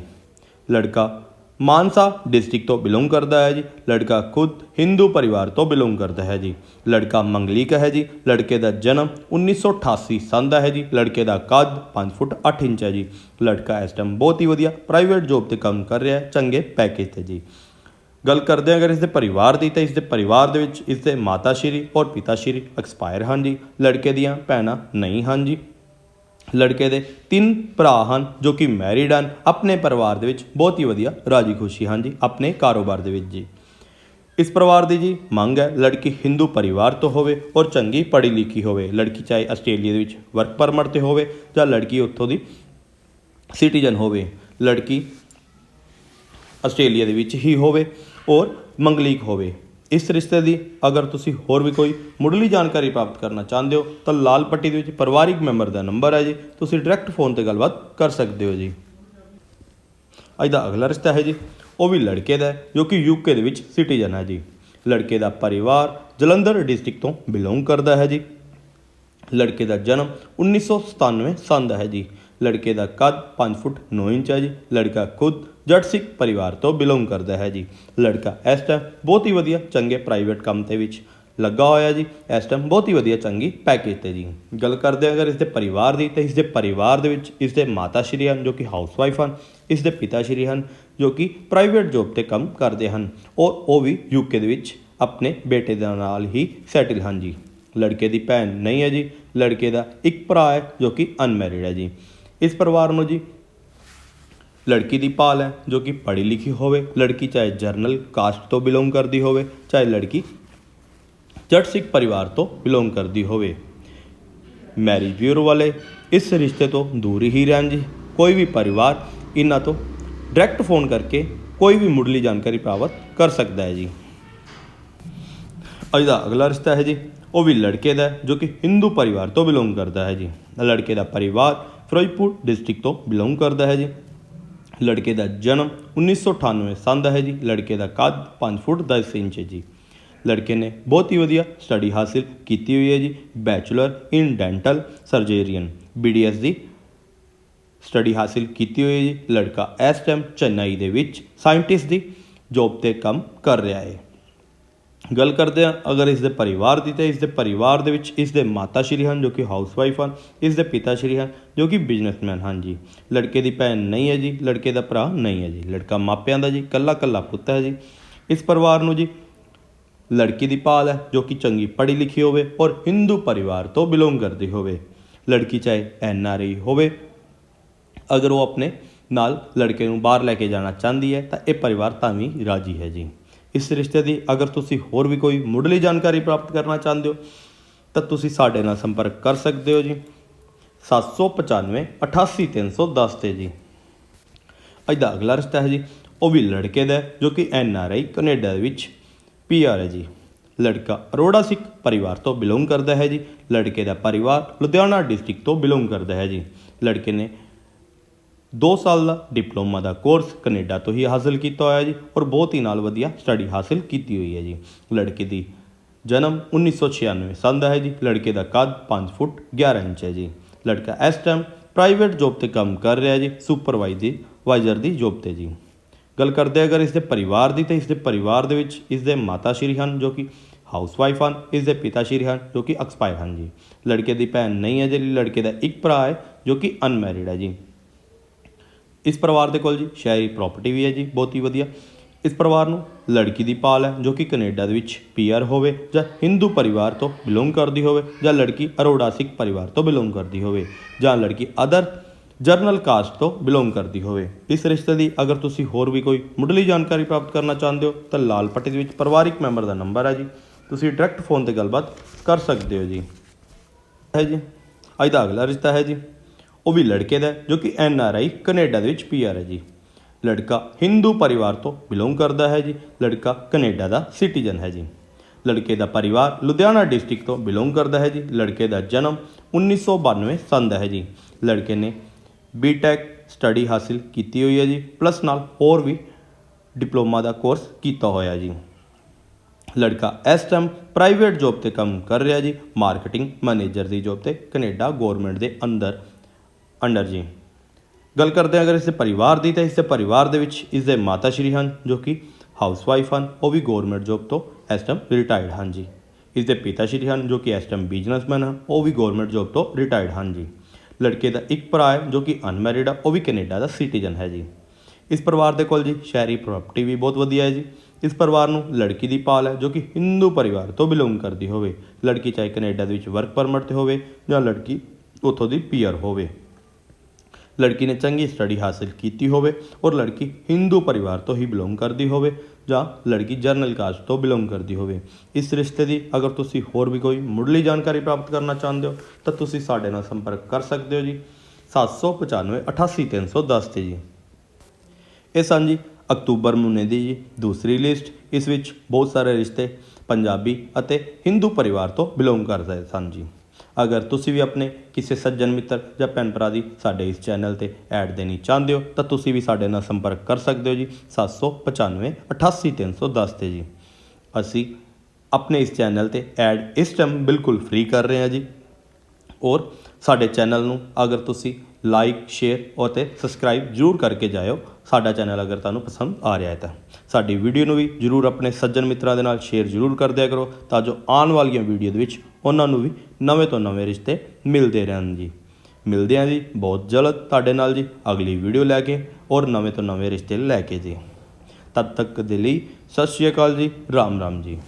ਲੜਕਾ ਮਾਨਸਾ ਡਿਸਟ੍ਰਿਕਟ ਤੋਂ ਬਿਲੋਂਗ ਕਰਦਾ ਹੈ ਜੀ। ਲੜਕਾ ਖੁਦ ਹਿੰਦੂ ਪਰਿਵਾਰ ਤੋਂ ਬਿਲੋਂਗ ਕਰਦਾ ਹੈ ਜੀ। ਲੜਕਾ ਮੰਗਲਿਕ ਹੈ ਜੀ। ਲੜਕੇ ਦਾ ਜਨਮ 1988 ਸਾਲ ਦਾ ਹੈ ਜੀ। ਲੜਕੇ ਦਾ ਕੱਦ 5 ਫੁੱਟ 8 ਇੰਚ ਹੈ ਜੀ। ਲੜਕਾ ਇਸ ਟਾਈਮ ਬਹੁਤ ਹੀ ਵਧੀਆ ਪ੍ਰਾਈਵੇਟ ਜੌਬ ਤੇ ਕੰਮ ਕਰ ਰਿਹਾ ਹੈ। ਚੰਗੇ ਪੈਕੇਜ ਤੇ ਜੀ। ਗੱਲ ਕਰਦੇ ਹਾਂ ਅਗਰ ਇਸ ਦੇ ਪਰਿਵਾਰ ਦੀ ਤਾਂ ਇਸ ਦੇ ਪਰਿਵਾਰ ਦੇ ਵਿੱਚ ਇਸ ਦੇ ਮਾਤਾ ਸ਼੍ਰੀ ਔਰ ਪਿਤਾ ਸ਼੍ਰੀ ਐਕਸਪਾਇਰ ਹਨ ਜੀ। ਲੜਕੇ ਦੀਆਂ ਭੈਣਾਂ ਨਹੀਂ ਹਨ ਜੀ। ਲੜਕੇ ਦੇ ਤਿੰਨ ਭਰਾ ਹਨ ਜੋ ਕਿ ਮੈਰਿਡ ਹਨ। ਆਪਣੇ ਪਰਿਵਾਰ ਦੇ ਵਿੱਚ ਬਹੁਤ ਹੀ ਵਧੀਆ ਰਾਜੀ ਖੁਸ਼ੀ ਹਨ ਜੀ, ਆਪਣੇ ਕਾਰੋਬਾਰ ਦੇ ਵਿੱਚ ਜੀ। ਇਸ ਪਰਿਵਾਰ ਦੀ ਜੀ ਮੰਗ ਹੈ ਲੜਕੀ ਹਿੰਦੂ ਪਰਿਵਾਰ ਤੋਂ ਹੋਵੇ ਔਰ ਚੰਗੀ ਪੜ੍ਹੀ ਲਿਖੀ ਹੋਵੇ। ਲੜਕੀ ਚਾਹੇ ਆਸਟ੍ਰੇਲੀਆ ਦੇ ਵਿੱਚ ਵਰਕ ਪਰਮਿਟ ਤੇ ਹੋਵੇ ਜਾਂ ਲੜਕੀ ਉੱਥੋਂ ਦੀ ਸਿਟੀਜ਼ਨ ਹੋਵੇ। ਲੜਕੀ ਆਸਟ੍ਰੇਲੀਆ ਦੇ ਵਿੱਚ ਹੀ ਹੋਵੇ ਔਰ ਮੰਗਲੀਕ ਹੋਵੇ। ਇਸ ਰਿਸ਼ਤੇ ਦੀ ਅਗਰ ਤੁਸੀਂ ਹੋਰ ਵੀ ਕੋਈ ਮੁੱਢਲੀ ਜਾਣਕਾਰੀ ਪ੍ਰਾਪਤ ਕਰਨਾ ਚਾਹੁੰਦੇ ਹੋ, ਤਾਂ ਲਾਲ ਪੱਟੀ ਦੇ ਵਿੱਚ ਪਰਿਵਾਰਿਕ ਮੈਂਬਰ ਦਾ ਨੰਬਰ ਹੈ ਜੀ। ਤੁਸੀਂ ਡਾਇਰੈਕਟ ਫੋਨ ਤੇ ਗੱਲਬਾਤ ਕਰ ਸਕਦੇ ਹੋ ਜੀ। ਅੱਜ ਦਾ ਅਗਲਾ ਰਿਸ਼ਤਾ ਹੈ ਜੀ, ਉਹ ਵੀ ਲੜਕੇ ਦਾ ਜੋ ਕਿ ਯੂਕੇ ਦੇ ਵਿੱਚ ਸਿਟੀਜ਼ਨ ਹੈ ਜੀ। ਲੜਕੇ ਦਾ ਪਰਿਵਾਰ ਜਲੰਧਰ ਡਿਸਟ੍ਰਿਕਟ ਤੋਂ ਬਿਲੋਂਗ ਕਰਦਾ ਹੈ ਜੀ। ਲੜਕੇ ਦਾ ਜਨਮ 1997 ਸਾਲ ਦਾ ਹੈ ਜੀ। ਲੜਕੇ ਦਾ ਕੱਦ 5 ਫੁੱਟ 9 ਇੰਚ ਹੈ ਜੀ, ਲੜਕਾ ਖੁਦ ਜੱਟ ਸਿੱਖ ਪਰਿਵਾਰ ਤੋਂ ਬਿਲੋਂਗ ਕਰਦਾ ਹੈ ਜੀ। ਲੜਕਾ ਇਸ ਟਾਈਮ ਬਹੁਤ ਹੀ ਵਧੀਆ ਚੰਗੇ ਪ੍ਰਾਈਵੇਟ ਕੰਮ ਤੇ ਵਿੱਚ ਲੱਗਾ ਹੋਇਆ ਜੀ। ਇਸ ਟਾਈਮ ਬਹੁਤ ਹੀ ਵਧੀਆ ਚੰਗੀ ਪੈਕੇਜ ਤੇ ਜੀ। ਗੱਲ ਕਰਦੇ ਹਾਂ ਅਗਰ ਇਸ ਦੇ ਪਰਿਵਾਰ ਦੀ ਤਾਂ ਇਸ ਦੇ ਪਰਿਵਾਰ ਦੇ ਵਿੱਚ ਇਸ ਦੇ ਮਾਤਾ ਸ਼੍ਰੀ ਹਨ ਜੋ ਕਿ ਹਾਊਸਵਾਈਫ ਹਨ ਇਸ ਦੇ ਪਿਤਾ ਸ਼੍ਰੀ ਹਨ ਜੋ ਕਿ ਪ੍ਰਾਈਵੇਟ ਜੌਬ ਤੇ ਕੰਮ ਕਰਦੇ ਹਨ, ਔਰ ਉਹ ਵੀ ਯੂਕੇ ਦੇ ਵਿੱਚ ਆਪਣੇ ਬੇਟੇ ਦੇ ਨਾਲ ਹੀ ਸੈਟਲ ਹਨ ਜੀ। ਲੜਕੇ ਦੀ ਭੈਣ ਨਹੀਂ ਹੈ ਜੀ, ਲੜਕੇ ਦਾ ਇੱਕ ਭਰਾ ਹੈ ਜੋ ਕਿ ਅਨਮੈਰਿਡ ਹੈ ਜੀ। ਇਸ ਪਰਿਵਾਰ ਨੂੰ ਜੀ ਲੜਕੀ ਦੀ ਭਾਲ ਹੈ ਜੋ ਕਿ ਪੜ੍ਹੀ ਲਿਖੀ ਹੋਵੇ, ਲੜਕੀ ਚਾਹੇ ਜਰਨਲ, ਕਾਸਟ ਤੋਂ ਬਿਲੋਂਗ ਕਰਦੀ ਹੋਵੇ, ਚਾਹੇ ਲੜਕੀ ਜੱਟ ਸਿੱਖ ਪਰਿਵਾਰ ਤੋਂ ਬਿਲੋਂਗ ਕਰਦੀ ਹੋਵੇ। ਮੈਰਿਜ ਬਿਊਰੋ ਵਾਲੇ ਇਸ ਰਿਸ਼ਤੇ ਤੋਂ ਦੂਰ ਹੀ ਰਹਿਣ ਜੀ। ਕੋਈ ਵੀ ਪਰਿਵਾਰ ਇਹਨਾਂ ਤੋਂ ਡਾਇਰੈਕਟ ਫੋਨ ਕਰਕੇ ਕੋਈ ਵੀ ਮੁੱਢਲੀ ਜਾਣਕਾਰੀ ਪ੍ਰਾਪਤ ਕਰ ਸਕਦਾ ਹੈ ਜੀ। ਅੱਜ ਦਾ ਅਗਲਾ ਰਿਸ਼ਤਾ ਹੈ ਜੀ, ਉਹ ਵੀ ਲੜਕੇ ਦਾ ਜੋ ਕਿ ਹਿੰਦੂ ਪਰਿਵਾਰ ਤੋਂ ਬਿਲੋਂਗ ਕਰਦਾ ਹੈ ਜੀ। ਲੜਕੇ ਦਾ ਪਰਿਵਾਰ ਫਿਰੋਜ਼ਪੁਰ ਡਿਸਟ੍ਰਿਕਟ ਤੋਂ ਬਿਲੋਂਗ ਕਰਦਾ ਹੈ ਜੀ। ਲੜਕੇ ਦਾ ਜਨਮ 1998 ਸੰਨ ਦਾ ਹੈ ਜੀ। ਲੜਕੇ ਦਾ ਕੱਦ 5 ਫੁੱਟ 10 ਇੰਚ ਹੈ ਜੀ। ਲੜਕੇ ਨੇ ਬਹੁਤ ਹੀ ਵਧੀਆ ਸਟੱਡੀ ਹਾਸਿਲ ਕੀਤੀ ਹੋਈ ਹੈ ਜੀ। Bachelor in dental surgery BDS the study ਹਾਸਿਲ ਕੀਤੀ ਹੋਈ ਹੈ ਜੀ। ਲੜਕਾ ਇਸ ਟਾਈਮ ਚੇਨਈ ਦੇ ਵਿੱਚ ਸਾਇੰਟਿਸਟ ਦੀ ਜੌਬ ਤੇ ਕੰਮ ਕਰ ਰਿਹਾ ਹੈ। ਗੱਲ ਕਰਦੇ ਹਾਂ, ਅਗਰ ਇਸ ਦੇ ਪਰਿਵਾਰ ਦੀ ਤਾਂ ਇਸ ਦੇ ਪਰਿਵਾਰ ਦੇ ਵਿੱਚ ਇਸ ਦੇ ਮਾਤਾ ਸ਼੍ਰੀ ਹਨ ਜੋ ਕਿ ਹਾਊਸਵਾਈਫ ਹਨ, ਇਸ ਦੇ ਪਿਤਾ ਸ਼੍ਰੀ ਹਨ ਜੋ ਕਿ ਬਿਜ਼ਨਸਮੈਨ ਹਨ ਜੀ। ਲੜਕੇ ਦੀ ਭੈਣ ਨਹੀਂ ਹੈ ਜੀ, ਲੜਕੇ ਦਾ ਭਰਾ ਨਹੀਂ ਹੈ ਜੀ। ਲੜਕਾ ਮਾਪਿਆਂ ਦਾ ਜੀ, ਕੱਲਾ ਕੱਲਾ ਪੁੱਤ ਹੈ ਜੀ। ਇਸ ਪਰਿਵਾਰ ਨੂੰ ਜੀ ਲੜਕੀ ਦੀ ਭਾਲ ਹੈ ਜੋ ਕਿ ਚੰਗੀ ਪੜ੍ਹੀ ਲਿਖੀ ਹੋਵੇ ਔਰ ਹਿੰਦੂ ਪਰਿਵਾਰ ਤੋਂ ਬਿਲੋਂਗ ਕਰਦੀ ਹੋਵੇ। ਲੜਕੀ ਚਾਹੇ ਐਨ ਆਰ ਆਈ ਹੋਵੇ, ਅਗਰ ਉਹ ਆਪਣੇ ਨਾਲ ਲੜਕੇ ਨੂੰ ਬਾਹਰ ਲੈ ਕੇ ਜਾਣਾ ਚਾਹੁੰਦੀ ਹੈ ਤਾਂ ਇਹ ਪਰਿਵਾਰ ਤਾਂ ਵੀ ਰਾਜੀ ਹੈ ਜੀ। ਇਸ ਰਿਸ਼ਤੇ ਦੀ ਅਗਰ ਤੁਸੀਂ ਹੋਰ ਵੀ ਕੋਈ ਮੁੱਢਲੀ ਜਾਣਕਾਰੀ ਪ੍ਰਾਪਤ ਕਰਨਾ ਚਾਹੁੰਦੇ ਹੋ, ਤਾਂ ਤੁਸੀਂ ਸਾਡੇ ਨਾਲ ਸੰਪਰਕ ਕਰ ਸਕਦੇ ਹੋ ਜੀ। 795 88310 ਤੇ ਜੀ। ਅੱਜ ਦਾ ਅਗਲਾ ਰਿਸ਼ਤਾ ਹੈ ਜੀ, ਉਹ ਵੀ ਲੜਕੇ ਦਾ ਜੋ ਕਿ ਐਨ ਆਰ ਆਈ ਕੈਨੇਡਾ ਵਿੱਚ ਪੀ ਆਰ ਹੈ ਜੀ। ਲੜਕਾ ਅਰੋੜਾ ਸਿੱਖ ਪਰਿਵਾਰ ਤੋਂ ਬਿਲੋਂਗ ਕਰਦਾ ਹੈ ਜੀ। ਲੜਕੇ ਦਾ ਪਰਿਵਾਰ ਲੁਧਿਆਣਾ ਡਿਸਟ੍ਰਿਕਟ ਤੋਂ ਬਿਲੋਂਗ ਕਰਦਾ ਹੈ ਜੀ। ਲੜਕੇ ਨੇ 2 ਸਾਲ ਦਾ ਡਿਪਲੋਮਾ ਦਾ ਕੋਰਸ ਕੈਨੇਡਾ ਤੋਂ ਹੀ ਹਾਸਲ ਕੀਤਾ ਹੋਇਆ ਜੀ ਔਰ ਬਹੁਤ ਹੀ ਨਾਲ ਵਧੀਆ ਸਟੱਡੀ ਹਾਸਲ ਕੀਤੀ ਹੋਈ ਹੈ ਜੀ। ਲੜਕੇ ਦੀ ਜਨਮ 1996 ਸਾਲ ਦਾ ਹੈ ਜੀ। ਲੜਕੇ ਦਾ ਕੱਦ 5 ਫੁੱਟ 11 ਇੰਚ ਹੈ ਜੀ। ਲੜਕਾ ਇਸ ਟਾਈਮ ਪ੍ਰਾਈਵੇਟ ਜੌਬ ਤੇ ਕੰਮ ਕਰ ਰਿਹਾ ਜੀ ਸੁਪਰਵਾਈਜ਼ਰ ਵਾਈਜ਼ਰ ਦੀ ਜੌਬ ਤੇ ਜੀ। ਗੱਲ ਕਰਦੇ ਅਗਰ ਇਸ ਦੇ ਪਰਿਵਾਰ ਦੀ ਤਾਂ ਇਸ ਦੇ ਪਰਿਵਾਰ ਦੇ ਵਿੱਚ ਇਸ ਦੇ ਮਾਤਾ ਸ਼੍ਰੀ ਹਨ ਜੋ ਕਿ ਹਾਊਸਵਾਈਫ ਹਨ ਇਸ ਦੇ ਪਿਤਾ ਸ਼੍ਰੀ ਹਨ ਜੋ ਕਿ ਐਕਸਪਾਇਰ ਹਨ ਜੀ। ਲੜਕੇ ਦੀ ਭੈਣ ਨਹੀਂ ਹੈ ਜੀ ਲੜਕੇ ਦਾ ਇੱਕ ਭਰਾ ਹੈ ਜੋ ਕਿ ਅਨਮੈਰਿਡ ਹੈ ਜੀ। ਇਸ ਪਰਿਵਾਰ ਦੇ ਕੋਲ ਜੀ ਸ਼ਹਿਰੀ ਪ੍ਰਾਪਰਟੀ ਵੀ ਹੈ ਜੀ, ਬਹੁਤ ਹੀ ਵਧੀਆ। ਇਸ ਪਰਿਵਾਰ ਨੂੰ ਲੜਕੀ ਦੀ ਪਾਲ ਹੈ, ਜੋ ਕਿ ਕੈਨੇਡਾ ਦੇ ਵਿੱਚ ਪੀਆਰ ਹੋਵੇ ਜਾਂ ਹਿੰਦੂ ਪਰਿਵਾਰ ਤੋਂ ਬਿਲੋਂਗ ਕਰਦੀ ਹੋਵੇ ਜਾਂ ਲੜਕੀ ਅਰੋੜਾ ਸਿੱਖ ਪਰਿਵਾਰ ਤੋਂ ਬਿਲੋਂਗ ਕਰਦੀ ਹੋਵੇ ਜਾਂ ਲੜਕੀ ਅਦਰ ਜਰਨਲ ਕਾਸਟ ਤੋਂ ਬਿਲੋਂਗ ਕਰਦੀ ਹੋਵੇ। ਇਸ ਰਿਸ਼ਤੇ ਦੀ ਅਗਰ ਤੁਸੀਂ ਹੋਰ ਵੀ ਕੋਈ ਮੁੱਢਲੀ ਜਾਣਕਾਰੀ ਪ੍ਰਾਪਤ ਕਰਨਾ ਚਾਹੁੰਦੇ ਹੋ, ਤਾਂ ਲਾਲ ਪੱਟੀ ਦੇ ਵਿੱਚ ਪਰਿਵਾਰਿਕ ਮੈਂਬਰ ਦਾ ਨੰਬਰ ਹੈ ਜੀ। ਤੁਸੀਂ ਡਾਇਰੈਕਟ ਫੋਨ ਤੇ ਗੱਲਬਾਤ ਕਰ ਸਕਦੇ ਹੋ ਜੀ। ਹੈ ਜੀ, ਅੱਜ ਦਾ ਅਗਲਾ ਰਿਸ਼ਤਾ ਹੈ ਜੀ। ਉਹ ਵੀ ਲੜਕੇ ਦਾ ਜੋ ਕਿ ਐਨ ਆਰ ਆਈ ਕੈਨੇਡਾ ਦੇ ਵਿੱਚ ਪੀ ਆਰ ਹੈ ਜੀ। ਲੜਕਾ ਹਿੰਦੂ ਪਰਿਵਾਰ ਤੋਂ ਬਿਲੋਂਗ ਕਰਦਾ ਹੈ ਜੀ। ਲੜਕਾ ਕੈਨੇਡਾ ਦਾ ਸਿਟੀਜ਼ਨ ਹੈ ਜੀ। ਲੜਕੇ ਦਾ ਪਰਿਵਾਰ ਲੁਧਿਆਣਾ ਡਿਸਟ੍ਰਿਕਟ ਤੋਂ ਬਿਲੋਂਗ ਕਰਦਾ ਹੈ ਜੀ। ਲੜਕੇ ਦਾ ਜਨਮ 1992 ਸੰਨ ਦਾ ਹੈ ਜੀ। ਲੜਕੇ ਨੇ ਬੀਟੈਕ ਸਟੱਡੀ ਹਾਸਿਲ ਕੀਤੀ ਹੋਈ ਹੈ ਜੀ। ਪਲੱਸ ਨਾਲ ਹੋਰ ਵੀ ਡਿਪਲੋਮਾ ਦਾ ਕੋਰਸ ਕੀਤਾ ਹੋਇਆ ਜੀ। ਲੜਕਾ ਇਸ ਟਾਈਮ ਪ੍ਰਾਈਵੇਟ ਜੌਬ ਤੇ ਕੰਮ ਕਰ ਰਿਹਾ ਜੀ। ਮਾਰਕੀਟਿੰਗ ਮੈਨੇਜਰ ਦੀ ਜੌਬ ਤੇ ਕੈਨੇਡਾ ਗਵਰਨਮੈਂਟ ਦੇ ਅੰਦਰ ਅੰਡਰ ਜੀ। ਗੱਲ ਕਰਦੇ ਹਾਂ ਅਗਰ ਇਸ ਦੇ ਪਰਿਵਾਰ ਦੀ ਤਾਂ ਇਸ ਦੇ ਪਰਿਵਾਰ ਦੇ ਵਿੱਚ ਇਸ ਦੇ ਮਾਤਾ ਸ਼੍ਰੀ ਹਨ, ਜੋ ਕਿ ਹਾਊਸਵਾਈਫ ਹਨ, ਉਹ ਵੀ ਗਵਰਨਮੈਂਟ ਜੌਬ ਤੋਂ ਇਸ ਟਾਈਮ ਰਿਟਾਇਰਡ ਹਨ ਜੀ। ਇਸ ਦੇ ਪਿਤਾ ਸ਼੍ਰੀ ਹਨ, ਜੋ ਕਿ ਇਸ ਟਾਈਮ ਬਿਜ਼ਨਸਮੈਨ ਹਨ, ਉਹ ਵੀ ਗਵਰਨਮੈਂਟ ਜੌਬ ਤੋਂ ਰਿਟਾਇਰਡ ਹਨ ਜੀ। ਲੜਕੇ ਦਾ ਇੱਕ ਭਰਾ ਹੈ, ਜੋ ਕਿ ਅਨਮੈਰਿਡ ਆ, ਉਹ ਵੀ ਕੈਨੇਡਾ ਦਾ ਸਿਟੀਜ਼ਨ ਹੈ ਜੀ। ਇਸ ਪਰਿਵਾਰ ਦੇ ਕੋਲ ਜੀ ਸ਼ਹਿਰੀ ਪ੍ਰਾਪਰਟੀ ਵੀ ਬਹੁਤ ਵਧੀਆ ਹੈ ਜੀ। ਇਸ ਪਰਿਵਾਰ ਨੂੰ ਲੜਕੀ ਦੀ ਪਾਲ ਹੈ, ਜੋ ਕਿ ਹਿੰਦੂ ਪਰਿਵਾਰ ਤੋਂ ਬਿਲੋਂਗ ਕਰਦੀ ਹੋਵੇ। ਲੜਕੀ ਚਾਹੇ ਕੈਨੇਡਾ ਦੇ ਵਿੱਚ ਵਰਕ ਪਰਮਿਟ ਤੇ ਹੋਵੇ ਜਾਂ ਲੜਕੀ ਉੱਥੋਂ ਦੀ ਪੀਅਰ ਹੋਵੇ। ਲੜਕੀ ਨੇ ਚੰਗੀ ਸਟੱਡੀ ਹਾਸਲ ਕੀਤੀ ਹੋਵੇ ਔਰ ਲੜਕੀ ਹਿੰਦੂ ਪਰਿਵਾਰ ਤੋਂ ਹੀ ਬਿਲੋਂਗ ਕਰਦੀ ਹੋਵੇ ਜਾਂ ਲੜਕੀ ਜਰਨਲ ਕਾਸਟ ਤੋਂ ਬਿਲੋਂਗ ਕਰਦੀ ਹੋਵੇ। ਇਸ ਰਿਸ਼ਤੇ ਦੀ ਅਗਰ ਤੁਸੀਂ ਹੋਰ ਵੀ ਕੋਈ ਮੁੱਢਲੀ ਜਾਣਕਾਰੀ ਪ੍ਰਾਪਤ ਕਰਨਾ ਚਾਹੁੰਦੇ ਹੋ, ਤਾਂ ਤੁਸੀਂ ਸਾਡੇ ਨਾਲ ਸੰਪਰਕ ਕਰ ਸਕਦੇ ਹੋ ਜੀ। 795 88310 ਤੇ ਜੀ। ਇਹ ਸਨ ਜੀ ਅਕਤੂਬਰ ਮਹੀਨੇ ਦੀ ਜੀ ਦੂਸਰੀ ਲਿਸਟ। ਇਸ ਵਿੱਚ ਬਹੁਤ ਸਾਰੇ ਰਿਸ਼ਤੇ ਪੰਜਾਬੀ ਅਤੇ ਹਿੰਦੂ ਪਰਿਵਾਰ ਤੋਂ ਬਿਲੋਂਗ ਕਰਦੇ ਸਨ ਜੀ। ਅਗਰ ਤੁਸੀਂ ਵੀ ਆਪਣੇ ਕਿਸੇ ਸੱਜਣ ਮਿੱਤਰ ਜਾਂ ਭੈਣ ਭਰਾ ਦੀ ਸਾਡੇ ਇਸ ਚੈਨਲ ਤੇ ਐਡ ਦੇਣੀ ਚਾਹੁੰਦੇ ਹੋ, ਤਾਂ ਤੁਸੀਂ ਵੀ ਸਾਡੇ ਨਾਲ ਸੰਪਰਕ ਕਰ ਸਕਦੇ ਹੋ ਜੀ 795 88310 ਤੇ ਜੀ। ਅਸੀਂ ਆਪਣੇ ਇਸ ਚੈਨਲ ਤੇ ਐਡ ਇਸ ਟਾਈਮ ਬਿਲਕੁਲ ਫ੍ਰੀ ਕਰ ਰਹੇ ਹਾਂ ਜੀ। ਔਰ ਸਾਡੇ ਚੈਨਲ ਨੂੰ ਅਗਰ ਤੁਸੀਂ ਲਾਈਕ ਸ਼ੇਅਰ ਅਤੇ ਸਬਸਕ੍ਰਾਈਬ ਜਰੂਰ ਕਰਕੇ ਜਾਇਓ। ਸਾਡਾ ਚੈਨਲ ਅਗਰ ਤੁਹਾਨੂੰ ਪਸੰਦ ਆ ਰਿਹਾ ਹੈ ਤਾਂ। ਸਾਡੀ ਵੀਡੀਓ ਨੂੰ ਵੀ ਜਰੂਰ ਆਪਣੇ ਸੱਜਣ ਮਿੱਤਰਾਂ ਦੇ ਨਾਲ ਸ਼ੇਅਰ ਜਰੂਰ ਕਰ ਦਿਆ ਕਰੋ, ਤਾਂ ਜੋ ਆਉਣ ਵਾਲੀਆਂ ਵੀਡੀਓ ਦੇ ਵਿੱਚ ਉਹਨਾਂ ਨੂੰ ਵੀ ਨਵੇਂ ਤੋਂ ਨਵੇਂ ਰਿਸ਼ਤੇ ਮਿਲਦੇ ਰਹਿਣ ਜੀ। ਮਿਲਦੇ ਹਾਂ ਜੀ। ਬਹੁਤ ਜਲਦ ਤੁਹਾਡੇ ਨਾਲ ਜੀ ਅਗਲੀ ਵੀਡੀਓ ਲੈ ਕੇ ਔਰ ਨਵੇਂ ਤੋਂ ਨਵੇਂ ਰਿਸ਼ਤੇ ਲੈ ਕੇ ਜੀ। ਤਦ ਤੱਕ ਦੇ ਲਈ ਸਤਿ ਸ਼੍ਰੀ ਅਕਾਲ ਜੀ। ਰਾਮ ਰਾਮ ਜੀ।